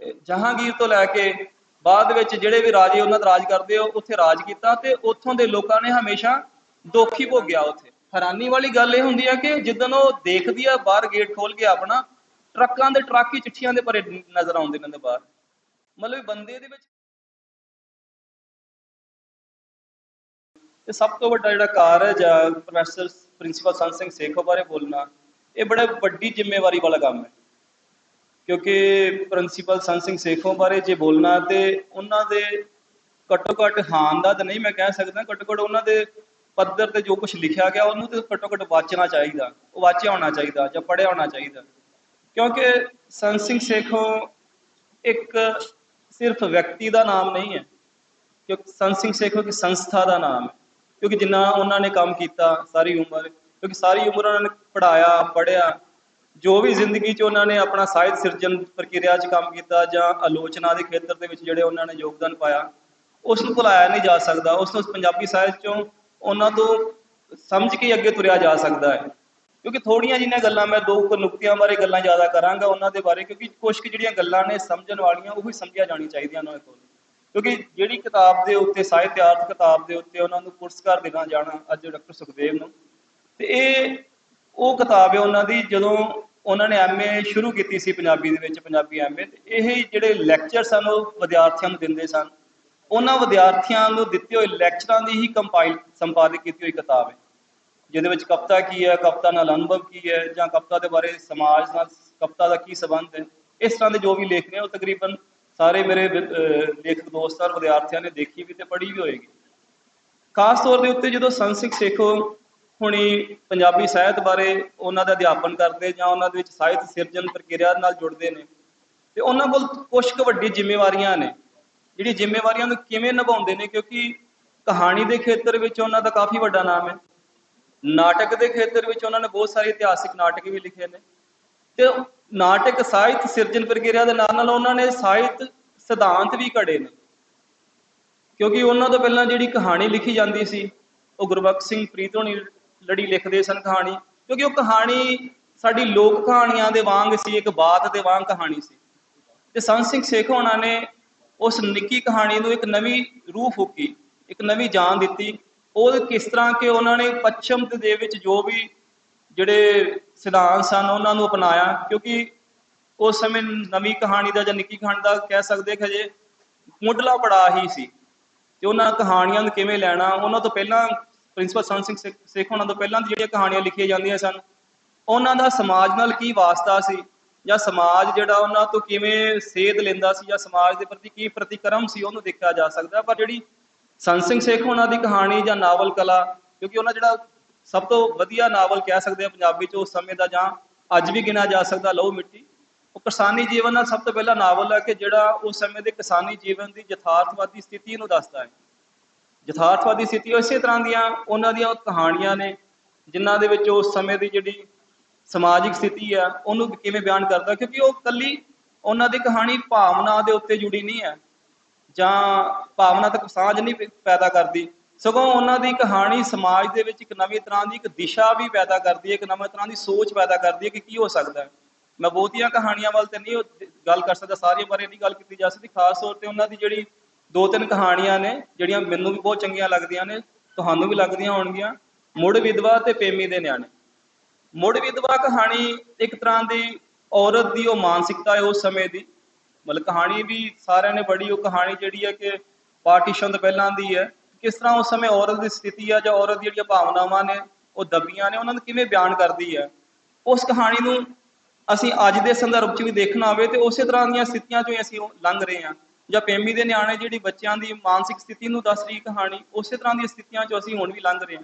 ਜਹਾਂਗੀਰ ਤੋਂ ਲੈ ਕੇ ਬਾਅਦ ਵਿੱਚ ਜਿਹੜੇ ਵੀ ਰਾਜੇ ਉਹਨਾਂ ਦਾ ਰਾਜ ਕਰਦੇ ਹੋ ਉੱਥੇ ਰਾਜ ਕੀਤਾ ਤੇ ਉੱਥੋਂ ਦੇ ਲੋਕਾਂ ਨੇ ਹਮੇਸ਼ਾ ਦੁੱਖ ਹੀ ਭੋਗਿਆ ਉੱਥੇ। ਹੈਰਾਨੀ ਵਾਲੀ ਗੱਲ ਇਹ ਹੁੰਦੀ ਹੈ ਕਿ ਜਿੱਦਣ ਉਹ ਦੇਖਦੀ ਆ, ਬਾਹਰ ਗੇਟ ਖੋਲ ਕੇ ਆਪਣਾ ਟਰੱਕਾਂ ਦੇ, ਟਰੱਕ ਹੀ ਚਿੱਠੀਆਂ ਦੇ ਭਰੇ ਨਜ਼ਰ ਆਉਂਦੇ ਨੇ ਉਹਦੇ ਬਾਹਰ। ਮਤਲਬ ਬੰਦੇ ਦੇ ਵਿੱਚ ਤੇ ਸਭ ਤੋਂ ਵੱਡਾ ਜਿਹੜਾ ਕਾਰਜ ਆ ਪ੍ਰੋਫੈਸਰ ਪ੍ਰਿੰਸੀਪਲ ਸੰਤ ਸਿੰਘ ਸੇਖੋ ਬਾਰੇ ਬੋਲਣਾ, ਇਹ ਬੜਾ ਵੱਡੀ ਜ਼ਿੰਮੇਵਾਰੀ ਵਾਲਾ ਕੰਮ ਹੈ। ਕਿਉਂਕਿ ਪ੍ਰਿੰਸੀਪਲ ਸੰਤ ਸਿੰਘ ਸੇਖੋਂ ਬਾਰੇ ਜੇ ਬੋਲਣਾ ਤੇ ਉਹਨਾਂ ਦੇ ਘੱਟੋ ਘੱਟ ਹਾਨ ਦਾ ਤਾਂ ਨਹੀਂ ਮੈਂ ਕਹਿ ਸਕਦਾ, ਘੱਟੋ ਘੱਟ ਉਹਨਾਂ ਦੇ ਪੱਧਰ ਤੇ ਜੋ ਕੁਝ ਲਿਖਿਆ ਗਿਆ ਉਹਨੂੰ ਤੇ ਘੱਟੋ ਘੱਟ ਵਾਚਣਾ ਚਾਹੀਦਾ, ਉਹ ਵਾਚਿਆ ਹੋਣਾ ਚਾਹੀਦਾ ਜਾਂ ਪੜ੍ਹਿਆ ਹੋਣਾ ਚਾਹੀਦਾ। ਕਿਉਂਕਿ ਸੰਤ ਸਿੰਘ ਸੇਖੋਂ ਇੱਕ ਸਿਰਫ ਵਿਅਕਤੀ ਦਾ ਨਾਮ ਨਹੀਂ ਹੈ, ਕਿਉਂਕਿ ਸੰਤ ਸਿੰਘ ਸੇਖੋਂ ਦੀ ਸੰਸਥਾ ਦਾ ਨਾਮ ਹੈ, ਕਿਉਂਕਿ ਜਿੰਨਾ ਉਹਨਾਂ ਨੇ ਕੰਮ ਕੀਤਾ, ਸਾਰੀ ਉਮਰ, ਕਿਉਂਕਿ ਸਾਰੀ ਉਮਰ ਉਹਨਾਂ ਨੇ ਪੜਾਇਆ ਪੜਿਆ ਜੋ ਵੀ ਜ਼ਿੰਦਗੀ 'ਚ ਉਹਨਾਂ ਨੇ ਆਪਣਾ ਸਾਹਿਤ ਸਿਰਜਣ ਪ੍ਰਕਿਰਿਆ 'ਚ ਕੰਮ ਕੀਤਾ ਜਾਂ ਆਲੋਚਨਾ ਦੇ ਖੇਤਰ ਦੇ ਵਿੱਚ ਜਿਹੜੇ ਉਹਨਾਂ ਨੇ ਯੋਗਦਾਨ ਪਾਇਆ, ਉਸ ਨੂੰ ਭੁਲਾਇਆ ਨਹੀਂ ਜਾ ਸਕਦਾ। ਉਸ ਨੂੰ ਪੰਜਾਬੀ ਸਾਹਿਤ 'ਚੋਂ ਉਹਨਾਂ ਤੋਂ ਸਮਝ ਕੇ ਅੱਗੇ ਤੁਰਿਆ ਜਾ ਸਕਦਾ ਹੈ। ਕਿਉਂਕਿ ਥੋੜੀਆਂ ਜਿਹੀਆਂ ਗੱਲਾਂ ਮੈਂ ਦੋ ਕੁ ਨੁਕਤਿਆਂ ਬਾਰੇ ਗੱਲਾਂ ਜ਼ਿਆਦਾ ਕਰਾਂਗਾ ਉਹਨਾਂ ਦੇ ਬਾਰੇ, ਕਿਉਂਕਿ ਕੁਝ ਕੁ ਜਿਹੜੀਆਂ ਗੱਲਾਂ ਨੇ ਸਮਝਣ ਵਾਲੀਆਂ, ਉਹ ਹੀ ਸਮਝਿਆ ਜਾਣੀ ਚਾਹੀਦੀਆਂ ਉਹਨਾਂ ਕੋਲ। ਕਿਉਂਕਿ ਜਿਹੜੀ ਕਿਤਾਬ ਦੇ ਉੱਤੇ ਸਾਹਿਤਿਆਰਥ ਕਿਤਾਬ ਦੇ ਉੱਤੇ ਉਹਨਾਂ ਨੂੰ ਪੁਰਸਕਾਰ ਦੇਣਾ ਜਾਣਾ ਅੱਜ ਡਾਕਟਰ ਸੁਖਦੇਵ ਨੂੰ, ਤੇ ਇਹ ਉਹ ਕਿਤਾਬ ਹੈ ਉਹਨਾਂ ਦੀ ਜਦੋਂ ਉਹਨਾਂ ਨੇ ਐਮਏ ਸ਼ੁਰੂ ਕੀਤੀ ਸੀ ਪੰਜਾਬੀ ਦੇ ਵਿੱਚ, ਪੰਜਾਬੀ ਐਮਏ ਤੇ ਇਹ ਜਿਹੜੇ ਲੈਕਚਰ ਸਨ, ਉਹ ਵਿਦਿਆਰਥੀਆਂ ਨੂੰ ਦਿੰਦੇ ਸਨ। ਉਹਨਾਂ ਵਿਦਿਆਰਥੀਆਂ ਨੂੰ ਦਿੱਤੇ ਹੋਏ ਲੈਕਚਰਾਂ ਦੀ ਹੀ ਕੰਪਾਈਲ ਸੰਪਾਦਿਤ ਕੀਤੀ ਹੋਈ ਕਿਤਾਬ ਹੈ। ਜਿਹਦੇ ਵਿੱਚ ਕਵਿਤਾ ਕੀ ਹੈ, ਕਵਿਤਾ ਨਾਲ ਅਨੁਭਵ ਕੀ ਹੈ, ਜਾਂ ਕਵਿਤਾ ਦੇ ਬਾਰੇ ਸਮਾਜ ਨਾਲ ਕਵਿਤਾ ਦਾ ਕੀ ਸੰਬੰਧ ਹੈ। ਇਸ ਤਰ੍ਹਾਂ ਦੇ ਜੋ ਵੀ ਲੇਖ ਨੇ, ਉਹ ਤਕਰੀਬਨ ਸਾਰੇ ਮੇਰੇ ਲੇਖਕ ਦੋਸਤਾਂ ਔਰ ਵਿਦਿਆਰਥੀਆਂ ਨੇ ਦੇਖੀ ਵੀ ਤੇ ਪੜ੍ਹੀ ਵੀ ਹੋਏਗੀ। ਖਾਸ ਤੌਰ ਦੇ ਉੱਤੇ ਜਦੋਂ ਸੰਤ ਸਿੰਘ ਸੇਖੋਂ ਹੁਣੀ ਪੰਜਾਬੀ ਸਾਹਿਤ ਬਾਰੇ ਉਹਨਾਂ ਦਾ ਅਧਿਆਪਨ ਕਰਦੇ ਜਾਂ ਉਹਨਾਂ ਦੇ ਵਿੱਚ ਸਾਹਿਤ ਸਿਰਜਣ ਪ੍ਰਕਿਰਿਆ ਨਾਲ ਜੁੜਦੇ ਨੇ। ਤੇ ਉਹਨਾਂ ਕੋਲ ਕੁਝ ਕੁ ਵੱਡੀ ਜ਼ਿੰਮੇਵਾਰੀਆਂ ਨੇ, ਜਿਹੜੀ ਜ਼ਿੰਮੇਵਾਰੀਆਂ ਨੂੰ ਕਿਵੇਂ ਨਿਭਾਉਂਦੇ ਨੇ ਕਿਉਂਕਿ ਕਹਾਣੀ ਦੇ ਖੇਤਰ ਵਿੱਚ ਉਹਨਾਂ ਦਾ ਕਾਫੀ ਵੱਡਾ ਨਾਮ ਹੈ। ਨਾਟਕ ਦੇ ਖੇਤਰ ਵਿੱਚ ਉਹਨਾਂ ਨੇ ਬਹੁਤ ਸਾਰੇ ਇਤਿਹਾਸਿਕ ਨਾਟਕ ਵੀ ਲਿਖੇ ਨੇ। ਤੇ ਨਾਟਕ ਸਾਹਿਤ ਸਿਰਜਣ ਪ੍ਰਕਿਰਿਆ ਦੇ ਨਾਲ ਨਾਲ ਉਹਨਾਂ ਨੇ ਸਾਹਿਤ ਸਿਧਾਂਤ ਵੀ ਘੜੇ ਨੇ। ਕਿਉਂਕਿ ਉਹਨਾਂ ਤੋਂ ਪਹਿਲਾਂ ਜਿਹੜੀ ਕਹਾਣੀ ਲਿਖੀ ਜਾਂਦੀ ਸੀ, ਉਹ ਗੁਰਬਖਸ਼ ਸਿੰਘ ਪ੍ਰੀਤ ਹੋਣੀ ਲੜੀ ਲਿਖਦੇ ਸਨ ਕਹਾਣੀ, ਕਿਉਂਕਿ ਉਹ ਕਹਾਣੀ ਸਾਡੀ ਲੋਕ ਕਹਾਣੀਆਂ ਦੇ ਵਾਂਗ ਸੀ, ਇੱਕ ਬਾਤ ਦੇ ਵਾਂਗ ਕਹਾਣੀ ਸੀ। ਤੇ ਸੰਤ ਸਿੰਘ ਸੇਖ ਹੋਣਾ ਨੇ ਉਸ ਨਿੱਕੀ ਕਹਾਣੀ ਨੂੰ ਇੱਕ ਨਵੀਂ ਰੂਹ ਫੂਕੀ, ਇੱਕ ਨਵੀਂ ਜਾਨ ਦਿੱਤੀ। ਉਹ ਕਿਸ ਤਰ੍ਹਾਂ ਕਿ ਉਹਨਾਂ ਨੇ ਪੱਛਮ ਦੇ ਵਿੱਚ ਜੋ ਵੀ ਜਿਹੜੇ ਸਿਧਾਂਤ ਸਨ, ਉਹਨਾਂ ਨੂੰ ਅਪਣਾਇਆ, ਕਿਉਂਕਿ ਉਸ ਸਮੇਂ ਨਵੀਂ ਕਹਾਣੀ ਦਾ ਜਾਂ ਨਿੱਕੀ ਕਹਾਣੀ ਦਾ ਕਹਿ ਸਕਦੇ ਕਿ ਹਜੇ ਮੁੱਢਲਾ ਪੜਾਅ ਹੀ ਸੀ। ਤੇ ਉਹਨਾਂ ਕਹਾਣੀਆਂ ਨੂੰ ਕਿਵੇਂ ਲੈਣਾ, ਉਹਨਾਂ ਤੋਂ ਪਹਿਲਾਂ ਪ੍ਰਿੰਸੀਪਲ ਸੰਤ ਸਿੰਘ ਸਿੱਖ- ਉਹਨਾਂ ਤੋਂ ਪਹਿਲਾਂ ਦੀ ਜਿਹੜੀਆਂ ਕਹਾਣੀਆਂ ਲਿਖੀਆਂ ਜਾਂਦੀਆਂ ਸਨ, ਉਹਨਾਂ ਦਾ ਸਮਾਜ ਨਾਲ ਕੀ ਵਾਸਤਾ ਸੀ? ਜਾਂ ਸਮਾਜ ਜਿਹੜਾ ਉਹਨਾਂ ਤੋਂ ਕਿਵੇਂ ਸੇਧ ਲੈਂਦਾ ਸੀ ਜਾਂ ਸਮਾਜ ਦੇ ਪ੍ਰਤੀ ਕੀ ਪ੍ਰਤੀਕਰਮ ਸੀ ਉਹਨੂੰ ਦੇਖਿਆ ਜਾ ਸਕਦਾ ਪਰ ਜਿਹੜੀ ਸੰਤ ਸਿੰਘ ਸੇਖ ਉਹਨਾਂ ਦੀ ਕਹਾਣੀ ਜਾਂ ਨਾਵਲ ਕਲਾ, ਕਿਉਂਕਿ ਉਹਨਾਂ ਜਿਹੜਾ ਸਭ ਤੋਂ ਵਧੀਆ ਨਾਵਲ ਕਹਿ ਸਕਦੇ ਆ ਪੰਜਾਬੀ ਚ ਉਸ ਸਮੇਂ ਦਾ ਜਾਂ ਅੱਜ ਵੀ ਗਿਣਿਆ ਜਾ ਸਕਦਾ, ਲਹੂ ਮਿੱਟੀ। ਉਹ ਕਿਸਾਨੀ ਜੀਵਨ ਦਾ ਸਭ ਤੋਂ ਪਹਿਲਾ ਨਾਵਲ ਹੈ ਕਿ ਜਿਹੜਾ ਉਸ ਸਮੇਂ ਦੇ ਕਿਸਾਨੀ ਜੀਵਨ ਦੀ ਯਥਾਰਥਵਾਦੀ ਸਥਿਤੀ ਨੂੰ ਦੱਸਦਾ ਹੈ। ਯਥਾਰਥਵਾਦੀ ਸਥਿਤੀ ਇਸੇ ਤਰ੍ਹਾਂ ਦੀਆਂ ਉਹਨਾਂ ਦੀਆਂ ਕਹਾਣੀਆਂ ਨੇ, ਜਿਨ੍ਹਾਂ ਦੇ ਵਿੱਚ ਉਸ ਸਮੇਂ ਦੀ ਜਿਹੜੀ ਸਮਾਜਿਕ ਸਥਿਤੀ ਆ, ਉਹਨੂੰ ਕਿਵੇਂ ਬਿਆਨ ਕਰਦਾ, ਕਿਉਂਕਿ ਉਹ ਕੱਲੀ ਉਹਨਾਂ ਦੀ ਕਹਾਣੀ ਭਾਵਨਾ ਦੇ ਉੱਤੇ ਜੁੜੀ ਨਹੀਂ ਹੈ ਜਾਂ ਭਾਵਨਾ ਤੱਕ ਸਾਂਝ ਨਹੀਂ ਪ- ਪੈਦਾ ਕਰਦੀ। ਸਗੋਂ ਉਹਨਾਂ ਦੀ ਕਹਾਣੀ ਸਮਾਜ ਦੇ ਵਿੱਚ ਇੱਕ ਨਵੀਂ ਤਰ੍ਹਾਂ ਦੀ ਇੱਕ ਦਿਸ਼ਾ ਵੀ ਪੈਦਾ ਕਰਦੀ ਹੈ, ਇੱਕ ਨਵੀਂ ਤਰ੍ਹਾਂ ਦੀ ਸੋਚ ਪੈਦਾ ਕਰਦੀ ਹੈ ਕਿ ਕੀ ਹੋ ਸਕਦਾ ਹੈ। ਮੈਂ ਬਹੁਤੀਆਂ ਕਹਾਣੀਆਂ ਵੱਲ ਤੇ ਨਹੀਂ ਉਹ ਗੱਲ ਕਰ ਸਕਦਾ, ਸਾਰੀਆਂ ਬਾਰੇ ਨਹੀਂ ਗੱਲ ਕੀਤੀ ਜਾ ਸਕਦੀ, ਖਾਸ ਤੌਰ ਤੇ ਉਹਨਾਂ ਦੀ ਜਿਹੜੀ ਦੋ ਤਿੰਨ ਕਹਾਣੀਆਂ ਨੇ, ਜਿਹੜੀਆਂ ਮੈਨੂੰ ਵੀ ਬਹੁਤ ਚੰਗੀਆਂ ਲੱਗਦੀਆਂ ਨੇ, ਤੁਹਾਨੂੰ ਵੀ ਲੱਗਦੀਆਂ ਹੋਣਗੀਆਂ। ਮੁੜ ਵਿਧਵਾ ਤੇ ਪ੍ਰੇਮੀ ਦੇ ਨਿਆਣੇ। ਮੁੜ ਵਿਧਵਾ ਕਹਾਣੀ ਇੱਕ ਤਰ੍ਹਾਂ ਦੀ ਔਰਤ ਦੀ, ਉਹ ਮਾਨਸਿਕਤਾ ਹੈ ਉਸ ਸਮੇਂ ਦੀ। ਮਤਲਬ ਕਹਾਣੀ ਵੀ ਸਾਰਿਆਂ ਨੇ ਬੜੀ ਉਹ ਕਹਾਣੀ ਜਿਹੜੀ ਹੈ ਕਿ ਪਾਰਟੀਸ਼ਨ ਤੋਂ ਪਹਿਲਾਂ ਦੀ ਹੈ। ਕਿਸ ਤਰ੍ਹਾਂ ਉਸ ਸਮੇਂ ਔਰਤ ਦੀ ਸਥਿਤੀ ਆ, ਜਾਂ ਔਰਤ ਦੀ ਜਿਹੜੀਆਂ ਭਾਵਨਾਵਾਂ ਨੇ, ਉਹ ਦਬੀਆਂ ਨੇ, ਉਹਨਾਂ ਨੂੰ ਕਿਵੇਂ ਬਿਆਨ ਕਰਦੀ ਹੈ? ਉਸ ਕਹਾਣੀ ਨੂੰ ਅਸੀਂ ਅੱਜ ਦੇ ਸੰਦਰਭ 'ਚ ਵੀ ਦੇਖਣਾ ਹੋਵੇ ਤੇ ਉਸੇ ਤਰ੍ਹਾਂ ਦੀਆਂ ਸਥਿਤੀਆਂ 'ਚੋਂ ਹੀ ਅਸੀਂ ਉਹ ਲੰਘ ਰਹੇ ਹਾਂ। ਜਾਂ ਪ੍ਰੇਮੀ ਦੇ ਨਿਆਣੇ ਜਿਹੜੀ ਬੱਚਿਆਂ ਦੀ ਮਾਨਸਿਕ ਸਥਿਤੀ ਨੂੰ ਦੱਸ ਰਹੀ ਕਹਾਣੀ, ਉਸੇ ਤਰ੍ਹਾਂ ਦੀਆਂ ਸਥਿਤੀਆਂ 'ਚੋਂ ਅਸੀਂ ਹੁਣ ਵੀ ਲੰਘ ਰਹੇ ਹਾਂ।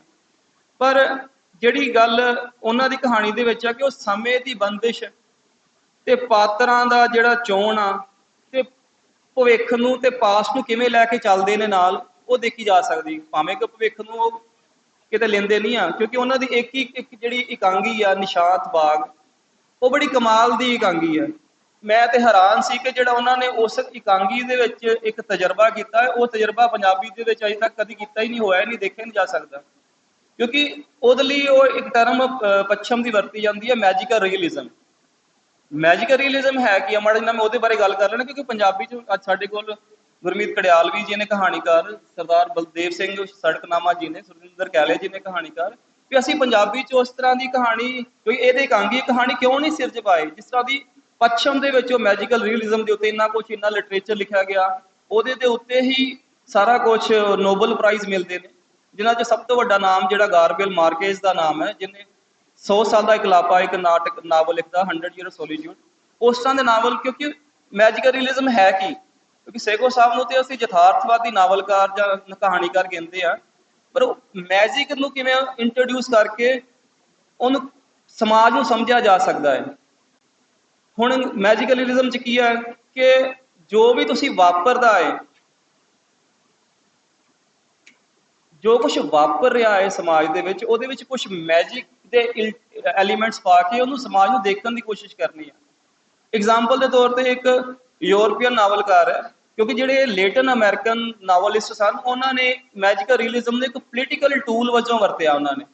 ਪਰ ਜਿਹੜੀ ਗੱਲ ਉਹਨਾਂ ਦੀ ਕਹਾਣੀ ਦੇ ਵਿੱਚ ਆ ਕਿ ਉਹ ਸਮੇਂ ਦੀ ਬੰਦਿਸ਼ ਤੇ ਪਾਤਰਾਂ ਦਾ ਜਿਹੜਾ ਚੋਣ ਆ ਤੇ ਭਵਿੱਖ ਨੂੰ ਤੇ ਪਾਸਟ ਨੂੰ ਕਿਵੇਂ ਲੈ ਕੇ ਚੱਲਦੇ ਨੇ ਨਾਲ, ਉਹ ਦੇਖੀ ਜਾ ਸਕਦੀ ਭਾਵੇਂ ਕਿ ਭਵਿੱਖ ਨੂੰ ਉਹ ਕਿਤੇ ਲੈਂਦੇ ਨਹੀਂ ਆ, ਕਿਉਂਕਿ ਉਹਨਾਂ ਦੀ ਇੱਕ ਹੀ ਇੱਕ ਜਿਹੜੀ ਇਕਾਂਗੀ ਆ, ਨਿਸ਼ਾਤ ਬਾਗ, ਉਹ ਬੜੀ ਕਮਾਲ ਦੀ ਇਕਾਂਗੀ ਆ। ਮੈਂ ਤੇ ਹੈਰਾਨ ਸੀ ਕਿ ਜਿਹੜਾ ਉਹਨਾਂ ਨੇ ਉਸ ਇਕਾਂਗੀ ਦੇ ਵਿੱਚ ਇੱਕ ਤਜਰਬਾ ਕੀਤਾ ਉਹ ਤਜਰਬਾ ਪੰਜਾਬੀ ਦੇ ਵਿੱਚ ਅਜੇ ਤੱਕ ਕਦੀ ਕੀਤਾ ਹੀ ਨਹੀਂ ਹੋਇਆ ਨਹੀਂ ਦੇਖਿਆ ਨਹੀਂ ਜਾ ਸਕਦਾ। ਕਿਉਂਕਿ ਉਹਦੇ ਲਈ ਉਹ ਇੱਕ ਟਰਮ ਪੱਛਮ ਦੀ ਵਰਤੀ ਜਾਂਦੀ ਹੈ ਮੈਜੀਕਲ ਰੀਅਲਿਜ਼ਮ ਮੈਜੀਕਲ ਰੀਅਲਿਜ਼ਮ ਹੈ ਕੀ ਮਾੜਾ ਜਿਹਾ ਮੈਂ ਉਹਦੇ ਬਾਰੇ ਗੱਲ ਕਰ ਲੈਣਾ, ਕਿਉਂਕਿ ਪੰਜਾਬੀ ਚ ਅੱਜ ਸਾਡੇ ਕੋਲ ਗੁਰਮੀਤ ਕੜਿਆਲਵੀ ਜੀ ਨੇ ਕਹਾਣੀਕਾਰ, ਸਰਦਾਰ ਬਲਦੇਵ ਸਿੰਘ ਸੜਕਨਾਮਾ ਜੀ ਨੇ, ਸੁਰਿੰਦਰ ਕੈਲੇ ਜੀ ਨੇ ਕਹਾਣੀਕਾਰ। ਵੀ ਅਸੀਂ ਪੰਜਾਬੀ ਚ ਉਸ ਤਰ੍ਹਾਂ ਦੀ ਕਹਾਣੀ, ਕੋਈ ਇਹਦੇ ਇਕਾਂਗੀ ਕਹਾਣੀ ਕਿਉਂ ਨਹੀਂ ਸਿਰਜ ਪਾਏ? ਜਿਸ ਤਰ੍ਹਾਂ ਦੀ ਪੱਛਮ ਦੇ ਵਿੱਚ ਉਹ ਮੈਜੀਕਲ ਰੀਅਲਿਜ਼ਮ ਦੇ ਉੱਤੇ ਇੰਨਾ ਕੁਝ ਇੰਨਾ ਲਿਟਰੇਚਰ ਲਿਖਿਆ ਗਿਆ, ਉਹਦੇ ਦੇ ਉੱਤੇ ਹੀ ਸਾਰਾ ਕੁਝ ਨੋਬਲ ਪ੍ਰਾਈਜ਼ ਮਿਲਦੇ ਨੇ, ਜਿਨ੍ਹਾਂ 'ਚ ਸਭ ਤੋਂ ਵੱਡਾ ਨਾਮ ਜਿਹੜਾ ਗਾਰਬੇਲ ਮਾਰਕੇਜ਼ ਦਾ ਨਾਮ ਹੈ, ਜਿਹਨੇ 100 ਸਾਲ ਦਾ ਇਕਲਾਪਾ ਇੱਕ ਨਾਟਕ ਨਾਵਲ ਲਿਖਦਾ 100 ਈਅਰ ਸੋਲੀਟਿਊਡ ਉਸ ਤਰ੍ਹਾਂ ਦੇ ਨਾਵਲ, ਕਿਉਂਕਿ ਮੈਜੀਕਲ ਰੀਅਲਿਜ਼ਮ ਹੈ ਕੀ? ਕਿਉਂਕਿ ਸੇਗੋ ਸਾਹਿਬ ਨੂੰ ਤੇ ਅਸੀਂ ਯਥਾਰਥਵਾਦੀ ਨਾਵਲਕਾਰ ਜਾਂ ਕਹਾਣੀਕਾਰ ਕਹਿੰਦੇ ਆ, ਪਰ ਉਹ ਮੈਜਿਕ ਨੂੰ ਕਿਵੇਂ ਇੰਟਰੋਡਿਊਸ ਕਰਕੇ ਉਹਨੂੰ ਸਮਾਜ ਨੂੰ ਸਮਝਿਆ ਜਾ ਸਕਦਾ ਹੈ? ਹੁਣ ਮੈਜੀਕਲ ਰੀਅਲਿਜ਼ਮ ਚ ਕੀ ਹੈ ਕਿ ਜੋ ਵੀ ਤੁਸੀਂ ਵਾਪਰਦਾ ਹੈ, ਜੋ ਕੁਝ ਵਾਪਰ ਰਿਹਾ ਹੈ ਸਮਾਜ ਦੇ ਵਿੱਚ, ਉਹਦੇ ਵਿੱਚ ਕੁਝ ਮੈਜਿਕ ਦੇ ਐਲੀਮੈਂਟਸ ਪਾ ਕੇ ਉਹਨੂੰ ਸਮਾਜ ਨੂੰ ਦੇਖਣ ਦੀ ਕੋਸ਼ਿਸ਼ ਕਰਨੀ ਹੈ ਐਗਜ਼ਾਮਪਲ ਦੇ ਤੌਰ ਤੇ ਇੱਕ ਯੂਰਪੀਅਨ ਨਾਵਲਕਾਰ ਹੈ, ਕਿਉਂਕਿ ਜਿਹੜੇ ਲੇਟਨ ਅਮਰੀਕਨ ਨਾਵਲਿਸਟ ਸਨ, ਉਹਨਾਂ ਨੇ ਮੈਜੀਕਲ ਰੀਅਲਿਜ਼ਮ ਨੂੰ ਇੱਕ ਪੋਲੀਟੀਕਲ ਟੂਲ ਵਜੋਂ ਵਰਤਿਆ ਉਹਨਾਂ ਨੇ।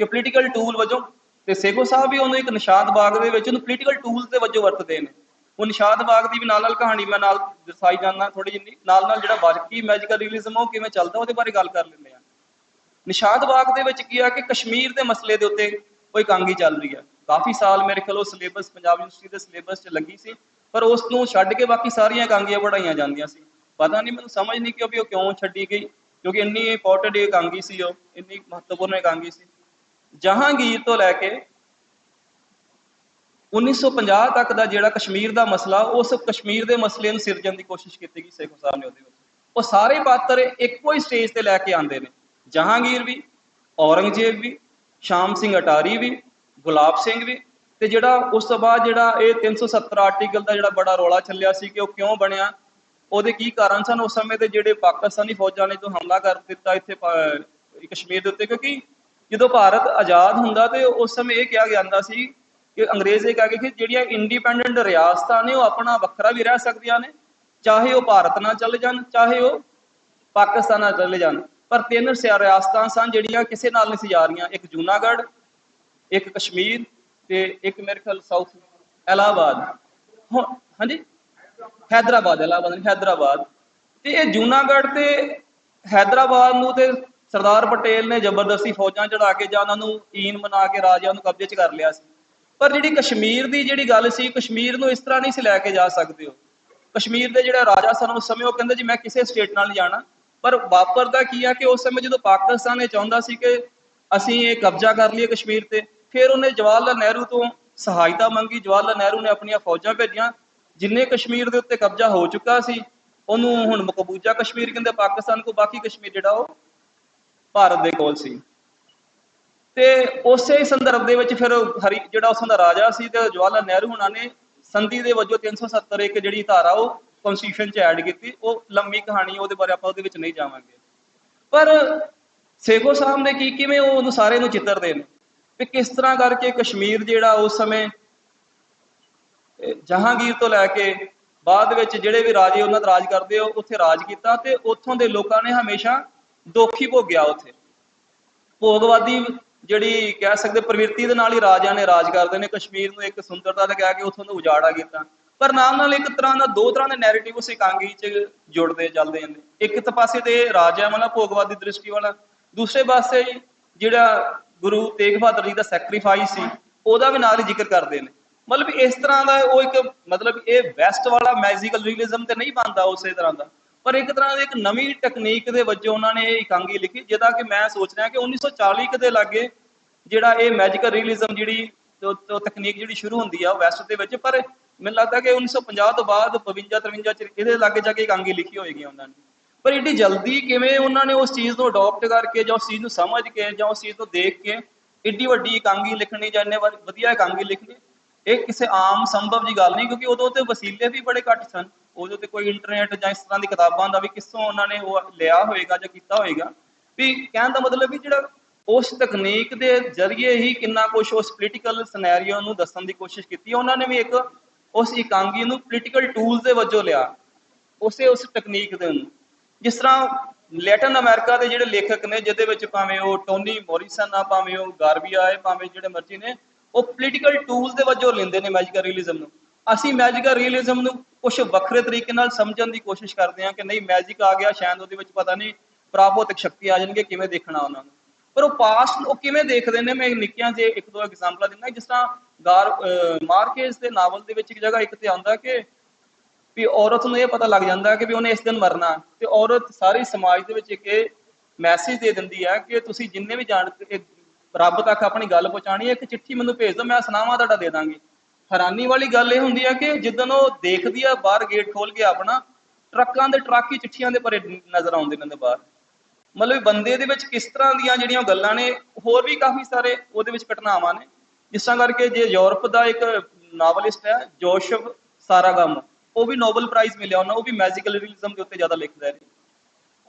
ਕਿ ਪੋਲੀਟੀਕਲ ਟੂਲ ਵਜੋਂ ਤੇ ਸੇਗੋ ਸਾਹਿਬ ਵੀ ਉਹਨੂੰ ਇੱਕ ਨਿਸ਼ਾਦ ਬਾਗ ਦੇ ਵਿੱਚ ਉਹਨੂੰ ਪੋਲੀਟੀਕਲ ਟੂਲ ਦੇ ਵਜੋਂ ਵਰਤਦੇ ਨੇ। ਉਹ ਨਿਸ਼ਾਦ ਬਾਗ ਦੀ ਵੀ ਨਾਲ ਨਾਲ ਕਹਾਣੀ ਮੈਂ ਨਾਲ ਦਰਸਾਈ ਜਾਂਦਾ ਥੋੜੀ ਜਿੰਨੀ। ਨਾਲ ਨਾਲ ਜਿਹੜਾ ਬਾਕੀ ਮੈਜੀਕਲ ਰੀਅਲਿਜ਼ਮ ਉਹ ਕਿਵੇਂ ਚੱਲਦਾ ਉਹਦੇ ਬਾਰੇ ਗੱਲ ਕਰ ਲੈਂਦੇ ਆ। ਨਿਸ਼ਾਦ ਬਾਗ ਦੇ ਵਿੱਚ ਕੀ ਆ ਕਿ ਕਸ਼ਮੀਰ ਦੇ ਮਸਲੇ ਦੇ ਉੱਤੇ ਕੋਈ ਕਾਂਗੀ ਚੱਲ ਰਹੀ ਹੈ ਕਾਫੀ ਸਾਲ ਮੇਰੇ ਖਿਆਲ ਉਹ ਸਿਲੇਬਸ ਪੰਜਾਬ ਯੂਨੀਵਰਸਿਟੀ ਦੇ ਸਿਲੇਬਸ 'ਚ ਲੱਗੀ ਸੀ, ਪਰ ਉਸ ਨੂੰ ਛੱਡ ਕੇ ਬਾਕੀ ਸਾਰੀਆਂ ਕਾਂਗੀਆਂ ਪੜਾਈਆਂ ਜਾਂਦੀਆਂ ਸੀ। ਪਤਾ ਨਹੀਂ ਮੈਨੂੰ ਸਮਝ ਨਹੀਂ ਕਿ ਉਹ ਕਿਉਂ ਛੱਡੀ ਗਈ, ਕਿਉਂਕਿ ਇੰਨੀ ਇੰਪੋਰਟੈਂਟ ਇਹ ਕਾਂਗੀ ਸੀ ਉਹ, ਇੰਨੀ ਮਹੱਤਵਪੂਰਨ ਕਾਂਗੀ ਸੀ। ਜਹਾਂਗੀਰ ਤੋਂ ਲੈ ਕੇ 1950 ਤੱਕ ਦਾ ਜਿਹੜਾ ਕਸ਼ਮੀਰ ਦਾ ਮਸਲਾ ਉਸ ਕਸ਼ਮੀਰ ਦੇ ਮਸਲੇ ਨੂੰ ਸਿਰਜਣ ਦੀ ਕੋਸ਼ਿਸ਼ ਕੀਤੀ ਗਈ ਸੇਖੋ ਸਾਹਿਬ ਨੇ ਉਹਦੇ ਵਿੱਚ। ਉਹ ਸਾਰੇ ਪਾਤਰ ਇੱਕੋ ਹੀ ਸਟੇਜ ਤੇ ਲੈ ਕੇ ਆਉਂਦੇ ਨੇ। ਜਹਾਂਗੀਰ ਵੀ, ਔਰੰਗਜ਼ੇਬ ਵੀ, ਸ਼ਾਮ ਸਿੰਘ ਅਟਾਰੀ ਵੀ, ਗੁਲਾਬ ਸਿੰਘ ਵੀ, ਤੇ ਜਿਹੜਾ ਉਸ ਤੋਂ ਬਾਅਦ ਜਿਹੜਾ ਇਹ 370 ਆਰਟੀਕਲ ਦਾ ਜਿਹੜਾ ਬੜਾ ਰੋਲਾ ਚੱਲਿਆ ਸੀ ਕਿ ਉਹ ਕਿਉਂ ਬਣਿਆ, ਉਹਦੇ ਕੀ ਕਾਰਨ ਸਨ? ਉਸ ਸਮੇਂ ਦੇ ਜਿਹੜੇ ਪਾਕਿਸਤਾਨੀ ਫੌਜਾਂ ਨੇ ਜੋ ਹਮਲਾ ਕਰ ਦਿੱਤਾ ਇੱਥੇ ਕਸ਼ਮੀਰ ਦੇ ਉੱਤੇ, ਕਿਉਂਕਿ ਜਦੋਂ ਭਾਰਤ ਆਜ਼ਾਦ ਹੁੰਦਾ ਤੇ ਉਸ ਸਮੇਂ ਇਹ ਕਿਹਾ ਜਾਂਦਾ ਸੀ ਕਿ ਅੰਗਰੇਜ਼ ਇਹ ਕਹਿ ਕੇ ਕਿ ਜਿਹੜੀਆਂ ਇੰਡੀਪੈਂਡੈਂਟ ਰਿਆਸਤਾਂ ਨੇ ਉਹ ਆਪਣਾ ਵੱਖਰਾ ਵੀ ਰਹਿ ਸਕਦੀਆਂ ਨੇ, ਚਾਹੇ ਉਹ ਭਾਰਤ ਨਾਲ ਚੱਲ ਜਾਣ, ਚਾਹੇ ਉਹ ਪਾਕਿਸਤਾਨ ਨਾਲ ਚੱਲੇ ਜਾਣ। ਪਰ ਤਿੰਨ ਰਿਆਸਤਾਂ ਸਨ ਜਿਹੜੀਆਂ ਕਿਸੇ ਨਾਲ ਨਹੀਂ ਸੀ ਜਾ ਰਹੀਆਂ। ਇੱਕ ਜੂਨਾਗੜ੍ਹ, ਇੱਕ ਕਸ਼ਮੀਰ ਤੇ ਇੱਕ ਮੇਰੇ ਖਿਆਲ ਸਾਊਥ ਇਲਾਹਾਬਾਦ। ਹੁਣ, ਹਾਂਜੀ? ਹੈਦਰਾਬਾਦ, ਇਲਾਹਾਬਾਦ ਨਹੀਂ ਹੈਦਰਾਬਾਦ। ਤੇ ਇਹ ਜੂਨਾਗੜ੍ਹ ਤੇ ਹੈਦਰਾਬਾਦ ਨੂੰ ਤੇ ਸਰਦਾਰ ਪਟੇਲ ਨੇ ਜ਼ਬਰਦਸਤੀ ਫੌਜਾਂ ਚੜਾ ਕੇ ਜਾਂ ਉਹਨਾਂ ਨੂੰ ਈਨ ਬਣਾ ਕੇ ਰਾਜਿਆਂ ਨੂੰ ਕਬਜ਼ੇ 'ਚ ਕਰ ਲਿਆ ਸੀ। ਪਰ ਜਿਹੜੀ ਕਸ਼ਮੀਰ ਦੀ ਜਿਹੜੀ ਗੱਲ ਸੀ, ਕਸ਼ਮੀਰ ਨੂੰ ਇਸ ਤਰ੍ਹਾਂ ਨਹੀਂ ਸੀ ਲੈ ਕੇ ਜਾ ਸਕਦੇ ਹੋ ਕਸ਼ਮੀਰ ਦੇ ਜਿਹੜਾ ਰਾਜਾ ਸਨ, ਉਸ ਸਮੇਂ ਉਹ ਕਹਿੰਦੇ ਜੀ, ਮੈਂ ਕਿਸੇ ਸਟੇਟ ਨਾਲ ਨਹੀਂ ਜਾਣਾ। ਪਰ ਵਾਪਰਦਾ ਕੀ ਆ ਕਿ ਉਸ ਸਮੇਂ ਜਦੋਂ ਪਾਕਿਸਤਾਨ ਇਹ ਚਾਹੁੰਦਾ ਸੀ ਕਿ ਅਸੀਂ ਇਹ ਕਬਜ਼ਾ ਕਰ ਲਈਏ ਕਸ਼ਮੀਰ ਤੇ, ਫਿਰ ਉਹਨੇ ਜਵਾਹਰ ਲਾਲ ਨਹਿਰੂ ਤੋਂ ਸਹਾਇਤਾ ਮੰਗੀ। ਜਵਾਹਰ ਲਾਲ ਨਹਿਰੂ ਨੇ ਆਪਣੀਆਂ ਫੌਜਾਂ ਭੇਜੀਆਂ, ਜਿੰਨੇ ਕਸ਼ਮੀਰ ਦੇ ਉੱਤੇ ਕਬਜ਼ਾ ਹੋ ਚੁੱਕਾ ਸੀ, ਉਹਨੂੰ ਹੁਣ ਮਕਬੂਜਾ ਕਸ਼ਮੀਰ ਕਹਿੰਦੇ, ਪਾਕਿਸਤਾਨ ਕੋ ਬਾਕੀ ਕਸ਼ਮੀਰ ਜਿਹੜਾ ਉਹ ਭਾਰਤ ਦੇ ਕੋਲ ਸੀ। ਤੇ ਉਸੇ ਸੰਦਰਭ ਦੇ ਵਿੱਚ ਫਿਰ ਹਰੀ, ਜਿਹੜਾ ਉਸ ਦਾ ਰਾਜਾ ਸੀ ਤੇ ਜਵਾਹਰ ਲਾਲ ਨਹਿਰੂ ਹੁਣਾਂ ਨੇ ਸੰਧੀ ਦੇ ਵਜੋਂ 370 ਇੱਕ ਜਿਹੜੀ ਧਾਰਾ ਉਹ ਕਨਸਟੀਟਿਊਸ਼ਨ ਚ ਐਡ ਕੀਤੀ। ਉਹ ਲੰਮੀ ਕਹਾਣੀ ਉਹਦੇ ਬਾਰੇ ਆਪਾਂ ਉਹਦੇ ਵਿੱਚ ਨਹੀਂ ਜਾਵਾਂਗੇ। ਪਰ ਸੇਖੋ ਸਾਹਿਬ ਨੇ ਕੀ, ਕਿਵੇਂ ਉਹ ਉਹਨੂੰ ਸਾਰੇ ਨੂੰ ਚਿੱਤਰਦੇ ਨੇ ਵੀ ਕਿਸ ਤਰ੍ਹਾਂ ਕਰਕੇ ਕਸ਼ਮੀਰ ਜਿਹੜਾ ਉਸ ਸਮੇਂ ਜਹਾਂਗੀਰ ਤੋਂ ਲੈ ਕੇ ਬਾਅਦ ਵਿੱਚ ਜਿਹੜੇ ਵੀ ਰਾਜੇ ਉਹਨਾਂ ਦਾ ਰਾਜ ਕਰਦੇ ਹੋ ਉੱਥੇ ਰਾਜ ਕੀਤਾ ਤੇ ਉੱਥੋਂ ਦੇ ਲੋਕਾਂ ਨੇ ਹਮੇਸ਼ਾ ਦੋਖੀ ਭੋਗਿਆ ਉੱਥੇ। ਭੋਗਵਾਦੀ ਜਿਹੜੀ ਕਹਿ ਸਕਦੇ ਪ੍ਰਵਿਰਤੀ ਦੇ ਨਾਲ ਹੀ ਰਾਜਿਆਂ ਨੇ ਰਾਜ ਕਰਦੇ ਨੇ। ਕਸ਼ਮੀਰ ਨੂੰ ਇੱਕ ਸੁੰਦਰਤਾ ਦਾ ਕਹਿ ਕੇ ਉੱਥੋਂ ਨੂੰ ਉਜਾੜਾ ਕੀਤਾ। ਪਰ ਨਾਲ ਨਾਲ ਇੱਕ ਤਰ੍ਹਾਂ ਦਾ ਦੋ ਤਰ੍ਹਾਂ ਦੇ ਨੈਰੇਟਿਵ ਉਸ ਇਕਾਂਗੀ ਚ ਜੁੜਦੇ, ਚੱਲਦੇ ਜਾਂਦੇ। ਇੱਕ ਤਾਂ ਪਾਸੇ ਤੇ ਰਾਜਿਆਂ ਵਾਲਾ, ਭੋਗਵਾਦੀ ਦ੍ਰਿਸ਼ਟੀ ਵਾਲਾ। ਦੂਸਰੇ ਪਾਸੇ ਜਿਹੜਾ ਗੁਰੂ ਤੇਗ ਬਹਾਦਰ ਜੀ ਦਾ ਸੈਕਰੀਫਾਈਸ ਸੀ, ਉਹਦਾ ਵੀ ਨਾਲ ਹੀ ਜ਼ਿਕਰ ਕਰਦੇ ਨੇ। ਮਤਲਬ ਇਸ ਤਰ੍ਹਾਂ ਦਾ ਉਹ ਇੱਕ ਮਤਲਬ ਇਹ ਵੈਸਟ ਵਾਲਾ ਮੈਜੀਕਲ ਰੀਅਲਿਜ਼ਮ ਤੇ ਨਹੀਂ ਬਣਦਾ ਉਸੇ ਤਰ੍ਹਾਂ ਦਾ। ਪਰ ਇੱਕ ਤਰ੍ਹਾਂ ਦੀ ਇੱਕ ਨਵੀਂ ਟੈਕਨੀਕ ਦੇ ਵਜੋਂ ਉਹਨਾਂ ਨੇ ਇਹ ਇਕਾਂਗੀ ਲਿਖੀ, ਜਿਹਦਾ ਕਿ ਮੈਂ ਸੋਚ ਰਿਹਾ ਕਿ 1940 ਦੇ ਲਾਗੇ ਜਿਹੜਾ ਇਹ ਮੈਜੀਕਲ ਰੀਅਲਿਜ਼ਮ ਜਿਹੜੀ ਤਕਨੀਕ ਜਿਹੜੀ ਸ਼ੁਰੂ ਹੁੰਦੀ ਆ ਵੈਸਟ ਦੇ ਵਿੱਚ, ਪਰ ਮੈਨੂੰ ਲੱਗਦਾ ਕਿ 1950 ਤੋਂ ਬਾਅਦ 52 53 ਚ ਇਹਦੇ ਲਾਗੇ ਜਾ ਕੇ ਇਕਾਂਗੀ ਲਿਖੀ ਹੋਏਗੀ ਉਹਨਾਂ ਨੇ। ਪਰ ਏਡੀ ਜਲਦੀ ਕਿਵੇਂ ਉਹਨਾਂ ਨੇ ਉਸ ਚੀਜ਼ ਨੂੰ ਅਡਾਪਟ ਕਰਕੇ ਜਾਂ ਉਸ ਚੀਜ਼ ਨੂੰ ਸਮਝ ਕੇ ਜਾਂ ਉਸ ਚੀਜ਼ ਨੂੰ ਦੇਖ ਕੇ ਏਡੀ ਵੱਡੀ ਇਕਾਂਗੀ ਲਿਖਣੀ ਜਾਂ ਇੰਨੇ ਵਧੀਆ ਇਕਾਂਗੀ ਲਿਖਣੀ, ਇਹ ਕਿਸੇ ਆਮ ਸੰਭਵ ਦੀ ਗੱਲ ਨਹੀਂ, ਕਿਉਂਕਿ ਉਦੋਂ ਤੇ ਵਸੀਲੇ ਵੀ ਬੜੇ ਘੱਟ ਸਨ। ਉਹਦੇ ਤੇ ਕੋਈ ਇੰਟਰਨੈਟ ਜਾਂ ਇਸ ਤਰ੍ਹਾਂ ਦੀ ਕਿਤਾਬਾਂ ਦਾ ਵੀ ਕਿੱਥੋਂ ਉਹਨਾਂ ਨੇ ਉਹ ਲਿਆ ਹੋਏਗਾ ਜਾਂ ਕੀਤਾ ਹੋਏਗਾ। ਵੀ ਕਹਿਣ ਦਾ ਮਤਲਬ ਵੀ ਜਿਹੜਾ ਉਸ ਤਕਨੀਕ ਦੇ ਜ਼ਰੀਏ ਹੀ ਕਿੰਨਾ ਕੁਝ ਉਸ ਪੋਲੀਟੀਕਲ ਸਿਨੈਰੀਓ ਨੂੰ ਦੱਸਣ ਦੀ ਕੋਸ਼ਿਸ਼ ਕੀਤੀ। ਉਹਨਾਂ ਨੇ ਵੀ ਇੱਕ ਉਸ ਇਕਾਂਗੀ ਨੂੰ ਪੋਲੀਟੀਕਲ ਟੂਲਸ ਦੇ ਵਜੋਂ ਲਿਆ, ਉਸੇ ਉਸ ਤਕਨੀਕ ਦੇ ਨੂੰ। ਜਿਸ ਤਰ੍ਹਾਂ ਲੈਟਨ ਅਮਰੀਕਾ ਦੇ ਜਿਹੜੇ ਲੇਖਕ ਨੇ, ਜਿਹਦੇ ਵਿੱਚ ਭਾਵੇਂ ਉਹ ਟੋਨੀ ਮੋਰਿਸਨ ਆ, ਭਾਵੇਂ ਉਹ ਗਾਰਬੀਆ ਹੈ ਭਾਵੇਂ ਜਿਹੜੇ ਮਰਜ਼ੀ ਨੇ, ਉਹ ਪੋਲੀਟੀਕਲ ਟੂਲਸ ਦੇ ਵਜੋਂ ਲੈਂਦੇ ਨੇ ਮੈਜੀਕਲ ਰੀਅਲਿਜ਼ਮ ਨੂੰ। ਅਸੀਂ ਮੈਜੀਕਲ ਰੀਅਲਿਜ਼ਮ ਨੂੰ ਕੁਝ ਵੱਖਰੇ ਤਰੀਕੇ ਨਾਲ ਸਮਝਣ ਦੀ ਕੋਸ਼ਿਸ਼ ਕਰਦੇ ਹਾਂ ਕਿ ਨਹੀਂ ਮੈਜਿਕ ਆ ਗਿਆ, ਸ਼ਾਇਦ ਉਹਦੇ ਵਿੱਚ ਪਤਾ ਨਹੀਂ ਪ੍ਰਾਪੋਤਿਕ ਸ਼ਕਤੀ ਆ ਜਾਣਗੇ, ਕਿਵੇਂ ਦੇਖਣਾ ਉਹਨਾਂ ਨੂੰ। ਪਰ ਉਹ ਪਾਸਟ ਉਹ ਕਿਵੇਂ ਦੇਖਦੇ ਨੇ, ਮੈਂ ਨਿੱਕੀਆਂ ਜੇ ਇੱਕ ਦੋ ਐਗਜ਼ਾਮਪਲਾਂ ਦਿੰਦਾ, ਜਿਸ ਤਰ੍ਹਾਂ ਗਾਰ ਮਾਰਕੇਸ ਦੇ ਨਾਵਲ ਦੇ ਵਿੱਚ ਇੱਕ ਜਗ੍ਹਾ ਇੱਕ ਤੇ ਆਉਂਦਾ ਕਿ ਵੀ ਔਰਤ ਨੂੰ ਇਹ ਪਤਾ ਲੱਗ ਜਾਂਦਾ ਕਿ ਵੀ ਉਹਨੇ ਇਸ ਦਿਨ ਮਰਨਾ, ਤੇ ਔਰਤ ਸਾਰੀ ਸਮਾਜ ਦੇ ਵਿੱਚ ਇੱਕ ਇਹ ਮੈਸੇਜ ਦੇ ਦਿੰਦੀ ਹੈ ਕਿ ਤੁਸੀਂ ਜਿੰਨੇ ਵੀ ਜਾਣ ਰੱਬ ਤੱਕ ਆਪਣੀ ਗੱਲ ਪਹੁੰਚਾਣੀ ਹੈ, ਇੱਕ ਚਿੱਠੀ ਮੈਨੂੰ ਭੇਜ ਦਿਓ, ਮੈਂ ਸੁਨਾਵਾ ਤੁਹਾਡਾ ਦੇ ਦਾਂਗੀ। ਹੈਰਾਨੀ ਵਾਲੀ ਗੱਲ ਇਹ ਹੁੰਦੀ ਹੈ ਕਿ ਜਿੱਦਨ ਉਹ ਦੇਖਦੀ ਆ, ਬਾਹਰ ਗੇਟ ਖੋਲ ਕੇ ਆਪਣਾ ਟਰੱਕਾਂ ਦੇ, ਟਰੱਕ ਹੀ ਚਿੱਠੀਆਂ ਦੇ ਭਰੇ ਨਜ਼ਰ ਆਉਂਦੇ ਨੇ ਬਾਹਰ। ਮਤਲਬ ਬੰਦੇ ਦੇ ਵਿੱਚ ਕਿਸ ਤਰ੍ਹਾਂ ਦੀਆਂ ਜਿਹੜੀਆਂ ਗੱਲਾਂ ਨੇ, ਹੋਰ ਵੀ ਕਾਫੀ ਸਾਰੇ ਉਹਦੇ ਵਿੱਚ ਘਟਨਾਵਾਂ ਨੇ। ਜਿਸ ਕਰਕੇ ਜੇ ਯੂਰਪ ਦਾ ਇੱਕ ਨਾਵਲਿਸਟ ਹੈ ਜੋਸ਼ਫ ਸਾਰਾਗਮ, ਉਹ ਵੀ ਨੋਬਲ ਪ੍ਰਾਈਜ਼ ਮਿਲਿਆ ਉਹਨਾਂ ਉਹ ਵੀ ਮੈਜੀਕਲ ਰੀਅਲਿਜ਼ਮ ਦੇ ਉੱਤੇ ਜ਼ਿਆਦਾ ਲਿਖਦਾ ਹੈ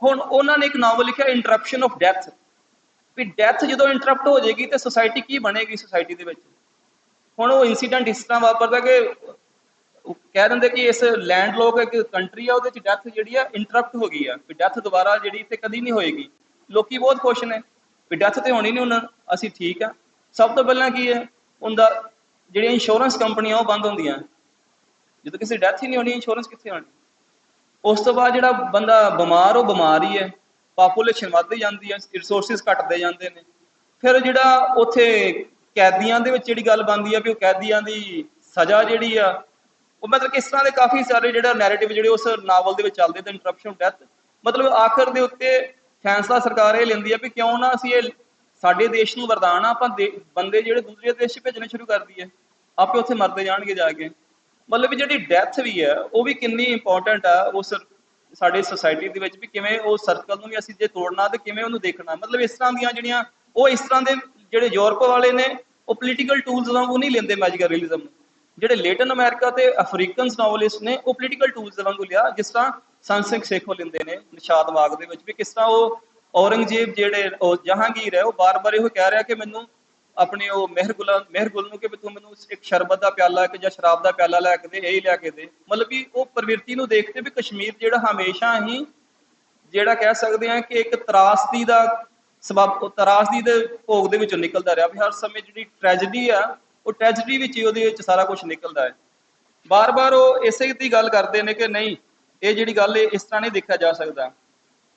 ਹੁਣ ਉਹਨਾਂ ਨੇ ਇੱਕ ਨਾਵਲ ਲਿਖਿਆ ਇੰਟਰਪਸ਼ਨ ਆਫ ਡੈਥ ਵੀ ਡੈਥ ਜਦੋਂ ਇੰਟਰਪਟ ਹੋ ਜਾਏਗੀ ਤੇ ਸੋਸਾਇਟੀ ਕੀ ਬਣੇਗੀ ਸੋਸਾਇਟੀ ਦੇ ਵਿੱਚ? ਹੁਣ ਉਹ ਇਨਸੀਡੈਂਟ ਇਸ ਤਰ੍ਹਾਂ ਵਾਪਰਦਾ ਕਿ ਕਹਿ ਦਿੰਦੇ ਕਿ ਇਸ ਲੈਂਡ ਲੋਕ ਇੱਕ ਕੰਟਰੀ ਆ, ਉਹਦੇ ਚ ਡੈਥ ਜਿਹੜੀ ਆ ਇੰਟਰਪਟ ਹੋ ਗਈ ਆ, ਵੀ ਡੈਥ ਦੁਬਾਰਾ ਜਿਹੜੀ ਤੇ ਕਦੀ ਨਹੀਂ ਹੋਏਗੀ। ਲੋਕੀ ਬਹੁਤ ਖੁਸ਼ ਨੇ ਵੀ ਡੈਥ ਤੇ ਹੋਣੀ ਨਹੀਂ ਉਹਨਾਂ, ਅਸੀਂ ਠੀਕ ਆ। ਸਭ ਤੋਂ ਪਹਿਲਾਂ ਕੀ ਹੈ, ਉਹਦਾ ਜਿਹੜੀਆਂ ਇੰਸ਼ੋਰੈਂਸ ਕੰਪਨੀਆਂ ਉਹ ਬੰਦ ਹੁੰਦੀਆਂ। ਜਦੋਂ ਕਿਸੇ ਡੈਥ ਹੀ ਨਹੀਂ ਹੋਣੀ ਇੰਸ਼ੋਰੈਂਸ ਕਿੱਥੇ ਹੋਣੀ? ਉਸ ਤੋਂ ਬਾਅਦ ਜਿਹੜਾ ਬੰਦਾ ਬਿਮਾਰ, ਉਹ ਬਿਮਾਰ ਹੀ ਹੈ। ਪਾਪੂਲੇਸ਼ਨ ਵੱਧਦੀ ਜਾਂਦੀ ਹੈ ਰਿਸੋਰਸਿਸ ਘਟਦੇ ਜਾਂਦੇ ਨੇ। ਫਿਰ ਜਿਹੜਾ ਉਥੇ ਕੈਦੀਆਂ ਦੇ ਵਿੱਚ ਜਿਹੜੀ ਗੱਲ ਬਣਦੀ ਆ ਵੀ ਉਹ ਕੈਦੀਆਂ ਦੀ ਸਜ਼ਾ ਜਿਹੜੀ ਆ, ਉਹ ਮਤਲਬ ਕਿਸ ਤਰ੍ਹਾਂ ਦੇ ਕਾਫੀ ਸਾਰੇ ਜਿਹੜਾ ਨੈਰੇਟਿਵ ਜਿਹੜੇ ਉਸ ਨਾਵਲ ਦੇ ਵਿੱਚ ਚੱਲਦੇ ਤੇ ਇੰਟਰਪਸ਼ਨ ਡੈਥ ਮਤਲਬ ਆਖਰ ਦੇ ਉੱਤੇ ਫੈਸਲਾ ਸਰਕਾਰ ਇਹ ਲੈਂਦੀ ਆ ਵੀ ਕਿਉਂ ਨਾ ਅਸੀਂ ਇਹ ਸਾਡੇ ਦੇਸ਼ ਨੂੰ ਵਰਦਾਨ ਆ, ਆਪਾਂ ਦੇ- ਬੰਦੇ ਜਿਹੜੇ ਦੂਜੇ ਦੇਸ਼ ਭੇਜਣੇ ਸ਼ੁਰੂ ਕਰਦੀ ਹੈ ਆਪੇ ਉੱਥੇ ਮਰਦੇ ਜਾਣਗੇ ਜਾ ਕੇ। ਮਤਲਬ ਵੀ ਜਿਹੜੀ ਡੈਥ ਵੀ ਹੈ ਉਹ ਵੀ ਕਿੰਨੀ ਇੰਪੋਰਟੈਂਟ ਆ ਉਸ ਸਾਡੇ ਸੋਸਾਇਟੀ ਦੇ ਵਿੱਚ ਵੀ ਕਿਵੇਂ ਉਹ ਸਰਕਲ ਨੂੰ ਵੀ ਅਸੀਂ ਜੇ ਤੋੜਨਾ ਤੇ ਕਿਵੇਂ ਉਹਨੂੰ ਦੇਖਣਾ। ਮਤਲਬ ਇਸ ਤਰ੍ਹਾਂ ਦੀਆਂ ਜਿਹੜੀਆਂ, ਉਹ ਇਸ ਤਰ੍ਹਾਂ ਦੇ ਜਿਹੜੇ ਯੂਰਪ ਵਾਲੇ ਨੇ ਉਹ ਪੋਲੀਟੀਕਲ ਟੂਲਸ ਵਾਂਗੂ ਨਹੀਂ ਲੈਂਦੇ ਮੈਜਿਕਲ ਰੀਅਲਿਜ਼ਮ ਨੂੰ। ਜਿਹੜੇ ਲੇਟਨ ਅਮਰੀਕਾ ਤੇ ਅਫਰੀਕਨਸ ਨੋਵਲਿਸਟ ਨੇ, ਉਹ ਪੋਲੀਟੀਕਲ ਟੂਲਸ ਵਾਂਗੂ ਲਿਆ, ਜਿਸ ਤਰ੍ਹਾਂ ਸੰਸਿਕ ਸੇਖੋ ਲੈਂਦੇ ਨੇ, ਨਿਸ਼ਾਦ ਬਾਗ ਦੇ ਵਿੱਚ ਵੀ, ਕਿਸ ਤਰ੍ਹਾਂ ਉਹ ਔਰੰਗਜ਼ੇਬ ਜਿਹੜੇ ਉਹ ਜਹਾਂਗੀਰ ਹੈ, ਉਹ ਬਾਰ-ਬਾਰ ਇਹੋ ਕਹਿ ਰਿਹਾ ਕਿ ਮੈਨੂੰ ਆਪਣੇ ਉਹ ਮਹਿਰਗੁਲ ਮਹਿਰਗੁਲ ਨੂੰ ਕਿ ਤੂੰ ਮੈਨੂੰ ਇੱਕ ਸ਼ਰਬਤ ਦਾ ਪਿਆਲਾ ਇੱਕ ਜਾਂ ਸ਼ਰਾਬ ਦਾ ਪਿਆਲਾ ਲੈ ਕੇ ਦੇ, ਇਹ ਹੀ ਲਿਆ ਕੇ ਦੇ। ਮਤਲਬ ਵੀ ਉਹ ਪ੍ਰਵਿਰਤੀ ਨੂੰ ਦੇਖਦੇ ਵੀ ਕਸ਼ਮੀਰ ਜਿਹੜਾ ਹਮੇਸ਼ਾ ਹੀ ਜਿਹੜਾ ਕਹਿ ਸਕਦੇ ਆ ਕਿ ਇੱਕ ਤਰਾਸਦੀ ਦਾ ਸਬਬ ਤਰਾਸਦੀ ਦੇ ਭੋਗ ਦੇ ਵਿੱਚੋਂ ਨਿਕਲਦਾ ਰਿਹਾ ਵੀ ਹਰ ਸਮੇਂ ਜਿਹੜੀ ਟ੍ਰੈਜੇਡੀ ਆ, ਉਹ ਟ੍ਰੈਜੇਡੀ ਵਿੱਚ ਹੀ ਉਹਦੇ ਵਿੱਚ ਸਾਰਾ ਕੁਝ ਨਿਕਲਦਾ ਹੈ। ਬਾਰ-ਬਾਰ ਉਹ ਇਸੇ ਦੀ ਗੱਲ ਕਰਦੇ ਨੇ ਕਿ ਨਹੀਂ, ਇਹ ਜਿਹੜੀ ਗੱਲ ਇਸ ਤਰ੍ਹਾਂ ਨਹੀਂ ਦੇਖਿਆ ਜਾ ਸਕਦਾ।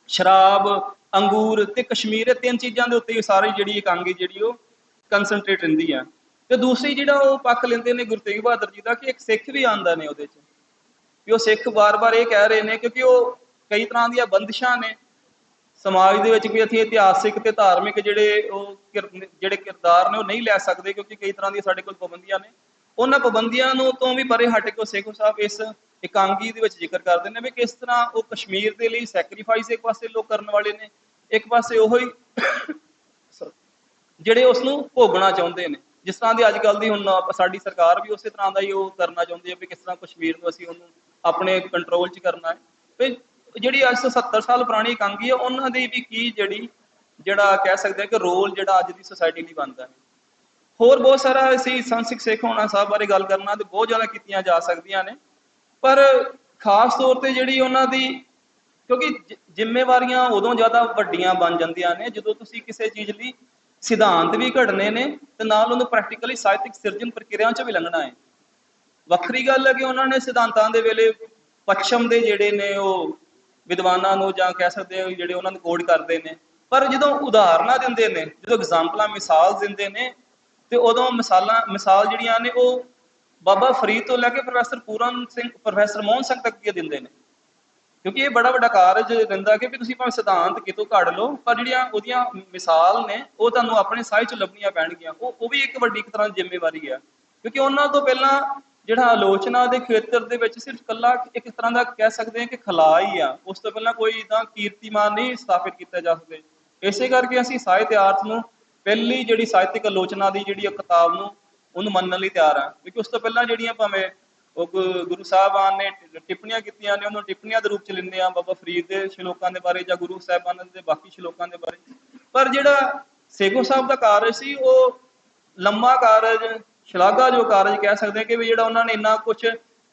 ਸ਼ਰਾਬ, ਅੰਗੂਰ ਤੇ ਕਸ਼ਮੀਰ, ਇਹ ਤਿੰਨ ਚੀਜ਼ਾਂ ਦੇ ਉੱਤੇ ਸਾਰੀ ਜਿਹੜੀ ਇਕਾਂਗੀ ਜਿਹੜੀ ਉਹ ਕਨਸੈਂਟਰੇਟ ਰਹਿੰਦੀ ਆ। ਤੇ ਦੂਸਰੀ ਜਿਹੜਾ ਉਹ ਪੱਖ ਲੈਂਦੇ ਨੇ ਗੁਰੂ ਤੇਗ ਬਹਾਦਰ ਜੀ ਦਾ ਕਿ ਇੱਕ ਸਿੱਖ ਵੀ ਆਂਦਾ ਨੇ ਉਹਦੇ ਚ। ਵੀ ਉਹ ਸਿੱਖ ਵਾਰ ਵਾਰ ਇਹ ਕਹਿ ਰਹੇ ਨੇ ਕਿਉਂਕਿ ਉਹ ਕਈ ਤਰ੍ਹਾਂ ਦੀਆਂ ਬੰਦਿਸ਼ਾਂ ਨੇ ਸਮਾਜ ਦੇ ਵਿੱਚ ਵੀ ਅਸੀਂ ਇਤਿਹਾਸਿਕ ਤੇ ਧਾਰਮਿਕ ਜਿਹੜੇ ਉਹ ਜਿਹੜੇ ਕਿਰਦਾਰ ਨੇ ਉਹ ਨਹੀਂ ਲੈ ਸਕਦੇ ਕਿਉਂਕਿ ਕਈ ਤਰ੍ਹਾਂ ਦੀਆਂ ਸਾਡੇ ਕੋਲ ਪਾਬੰਦੀਆਂ ਨੇ। ਉਹਨਾਂ ਪਾਬੰਦੀਆਂ ਨੂੰ ਤੋਂ ਵੀ ਪਰੇ ਹਟ ਕੇ ਸੇਖੋ ਸਾਹਿਬ ਇਸ ਇਕਾਂਗੀ ਦੇ ਵਿੱਚ ਜ਼ਿਕਰ ਕਰਦੇ ਨੇ ਵੀ ਕਿਸ ਤਰ੍ਹਾਂ ਉਹ ਕਸ਼ਮੀਰ ਦੇ ਲਈ ਸੈਕਰੀਫਾਈਸ ਇੱਕ ਪਾਸੇ ਲੋਕ ਕਰਨ ਵਾਲੇ ਨੇ, ਇੱਕ ਪਾਸੇ ਉਹ ਹੀ ਜਿਹੜੇ ਉਸ ਨੂੰ ਭੋਗਣਾ ਚਾਹੁੰਦੇ ਨੇ। ਜਿਸ ਤਰ੍ਹਾਂ ਦੀ ਅੱਜ ਕੱਲ ਦੀ ਹੁਣ ਸਾਡੀ ਸਰਕਾਰ ਵੀ ਉਸੇ ਤਰ੍ਹਾਂ ਦਾ ਹੀ ਉਹ ਕਰਨਾ ਚਾਹੁੰਦੀ ਹੈ ਵੀ ਕਿਸ ਤਰ੍ਹਾਂ ਕਸ਼ਮੀਰ ਨੂੰ ਅਸੀਂ ਉਹਨੂੰ ਆਪਣੇ ਕੰਟਰੋਲ 'ਚ ਕਰਨਾ ਹੈ। ਤੇ ਜਿਹੜੀ ਅੱਜ ਤੋਂ 70 ਸਾਲ ਪੁਰਾਣੀ ਇਕਾਂਗੀ ਹੈ ਉਹਨਾਂ ਦੀ ਵੀ ਕੀ ਜਿਹੜੀ, ਜਿਹੜਾ ਕਹਿ ਸਕਦੇ ਹਾਂ ਕਿ ਰੋਲ ਜਿਹੜਾ ਅੱਜ ਦੀ ਸੋਸਾਇਟੀ ਲਈ ਬਣਦਾ ਹੈ। ਹੋਰ ਬਹੁਤ ਸਾਰਾ ਅਸੀਂ ਸੰਸਿਕ ਸਿੱਖ ਹੋਣਾ ਸਾਹਿਬ ਬਾਰੇ ਗੱਲ ਕਰਨਾ ਤੇ ਬਹੁਤ ਜ਼ਿਆਦਾ ਕੀਤੀਆਂ ਜਾ ਸਕਦੀਆਂ ਨੇ। ਪਰ ਖਾਸ ਤੌਰ ਤੇ ਜਿਹੜੀ ਉਹਨਾਂ ਦੀ, ਕਿਉਂਕਿ ਜ਼ਿੰਮੇਵਾਰੀਆਂ ਉਦੋਂ ਜ਼ਿਆਦਾ ਵੱਡੀਆਂ ਬਣ ਜਾਂਦੀਆਂ ਨੇ, ਜਦੋਂ ਤੁਸੀਂ ਕਿਸੇ ਚੀਜ਼ ਲਈ ਸਿਧਾਂਤ ਵੀ ਘੜਨੇ ਨੇ ਤੇ ਨਾਲ ਉਹਨੂੰ ਪ੍ਰੈਕਟੀਕਲੀ ਸਾਹਿਤਿਕ ਸਿਰਜਣ ਪ੍ਰਕਿਰਿਆ 'ਚ ਵੀ ਲੰਘਣਾ ਹੈ। ਵੱਖਰੀ ਗੱਲ ਹੈ ਕਿ ਉਹਨਾਂ ਨੇ ਸਿਧਾਂਤਾਂ ਦੇ ਵੇਲੇ ਪੱਛਮ ਦੇ ਜਿਹੜੇ ਨੇ ਉਹ ਵਿਦਵਾਨਾਂ ਨੂੰ ਜਾਂ ਕਹਿ ਸਕਦੇ ਹੋ ਜਿਹੜੇ ਉਹਨਾਂ ਨੂੰ ਕੋਡ ਕਰਦੇ ਨੇ। ਪਰ ਜਦੋਂ ਉਦਾਹਰਨਾਂ ਦਿੰਦੇ ਨੇ, ਜਦੋਂ ਐਗਜ਼ਾਮਪਲਾਂ ਮਿਸਾਲ ਦਿੰਦੇ ਨੇ, ਤੇ ਉਦੋਂ ਮਿਸਾਲਾਂ, ਮਿਸਾਲ ਜਿਹੜੀਆਂ ਨੇ ਉਹ ਬਾਬਾ ਫਰੀਦ ਤੋਂ ਲੈ ਕੇ ਪ੍ਰੋਫੈਸਰ ਪੂਰਨ ਸਿੰਘ, ਪ੍ਰੋਫੈਸਰ ਮੋਹਨ ਸਿੰਘ ਤੱਕ ਦੀਆਂ ਦਿੰਦੇ ਨੇ। ਕਿਉਂਕਿ ਇਹ ਬੜਾ ਵੱਡਾ ਕਾਰਜ ਰਹਿੰਦਾ ਕਿ ਤੁਸੀਂ ਭਾਵੇਂ ਸਿਧਾਂਤ ਕਿਤੋਂ ਘੜ ਲਓ, ਪਰ ਜਿਹੜੀਆਂ ਉਹਦੀਆਂ ਮਿਸਾਲ ਨੇ, ਉਹ ਤੁਹਾਨੂੰ ਆਪਣੇ ਸਾਹ ਚ ਲੱਭਣੀਆਂ ਪੈਣਗੀਆਂ। ਉਹ ਉਹ ਵੀ ਇੱਕ ਵੱਡੀ ਇੱਕ ਤਰ੍ਹਾਂ ਦੀ ਜ਼ਿੰਮੇਵਾਰੀ ਹੈ ਕਿਉਂਕਿ ਉਹਨਾਂ ਤੋਂ ਪਹਿਲਾਂ ਜਿਹੜਾ ਆਲੋਚਨਾ ਦੇ ਖੇਤਰ ਦੇ ਵਿੱਚ ਸਿਰਫ ਕੱਲਾ ਇੱਕ ਤਰ੍ਹਾਂ ਦਾ ਕਹਿ ਸਕਦੇ ਹਾਂ ਕਿ ਖਲਾ ਹੀ ਆ। ਉਸ ਤੋਂ ਪਹਿਲਾਂ ਕੋਈ ਇਦਾਂ ਕੀਰਤੀਮਾਨ ਨਹੀਂ ਸਥਾਪਿਤ ਕੀਤਾ ਜਾ ਸਕਦੇ ਇਸੇ ਕਰਕੇ ਅਸੀਂ ਸਾਹਿਤ ਨੂੰ ਪਹਿਲੀ ਜਿਹੜੀ ਸਾਹਿਤਿਕ ਆਲੋਚਨਾ ਦੀ ਜਿਹੜੀ ਕਿਤਾਬ ਨੂੰ ਉਹਨੂੰ ਮੰਨਣ ਲਈ ਤਿਆਰ ਆ ਕਿਉਂਕਿ ਉਸ ਤੋਂ ਪਹਿਲਾਂ ਜਿਹੜੀਆਂ ਭਾਵੇਂ ਉਹ ਗੁਰੂ ਸਾਹਿਬਾਨ ਨੇ ਟਿੱਪਣੀਆਂ ਕੀਤੀਆਂ ਨੇ, ਉਹਨੂੰ ਟਿੱਪਣੀਆਂ ਦੇ ਰੂਪ ਚ ਲੈਂਦੇ ਆ ਬਾਬਾ ਫਰੀਦ ਦੇ ਸ਼ਲੋਕਾਂ ਦੇ ਬਾਰੇ ਜਾਂ ਗੁਰੂ ਸਾਹਿਬਾਨ ਦੇ ਬਾਕੀ ਸ਼ਲੋਕਾਂ ਦੇ ਬਾਰੇ। ਪਰ ਜਿਹੜਾ ਸੇਖੋ ਸਾਹਿਬ ਦਾ ਕਾਰਜ ਸੀ, ਉਹ ਲੰਮਾ ਕਾਰਜ ਸ਼ਲਾਘਾ ਜੋ ਕਾਰਜ ਕਹਿ ਸਕਦੇ ਹਾਂ ਕਿ ਵੀ ਜਿਹੜਾ ਉਹਨਾਂ ਨੇ ਇੰਨਾ ਕੁਝ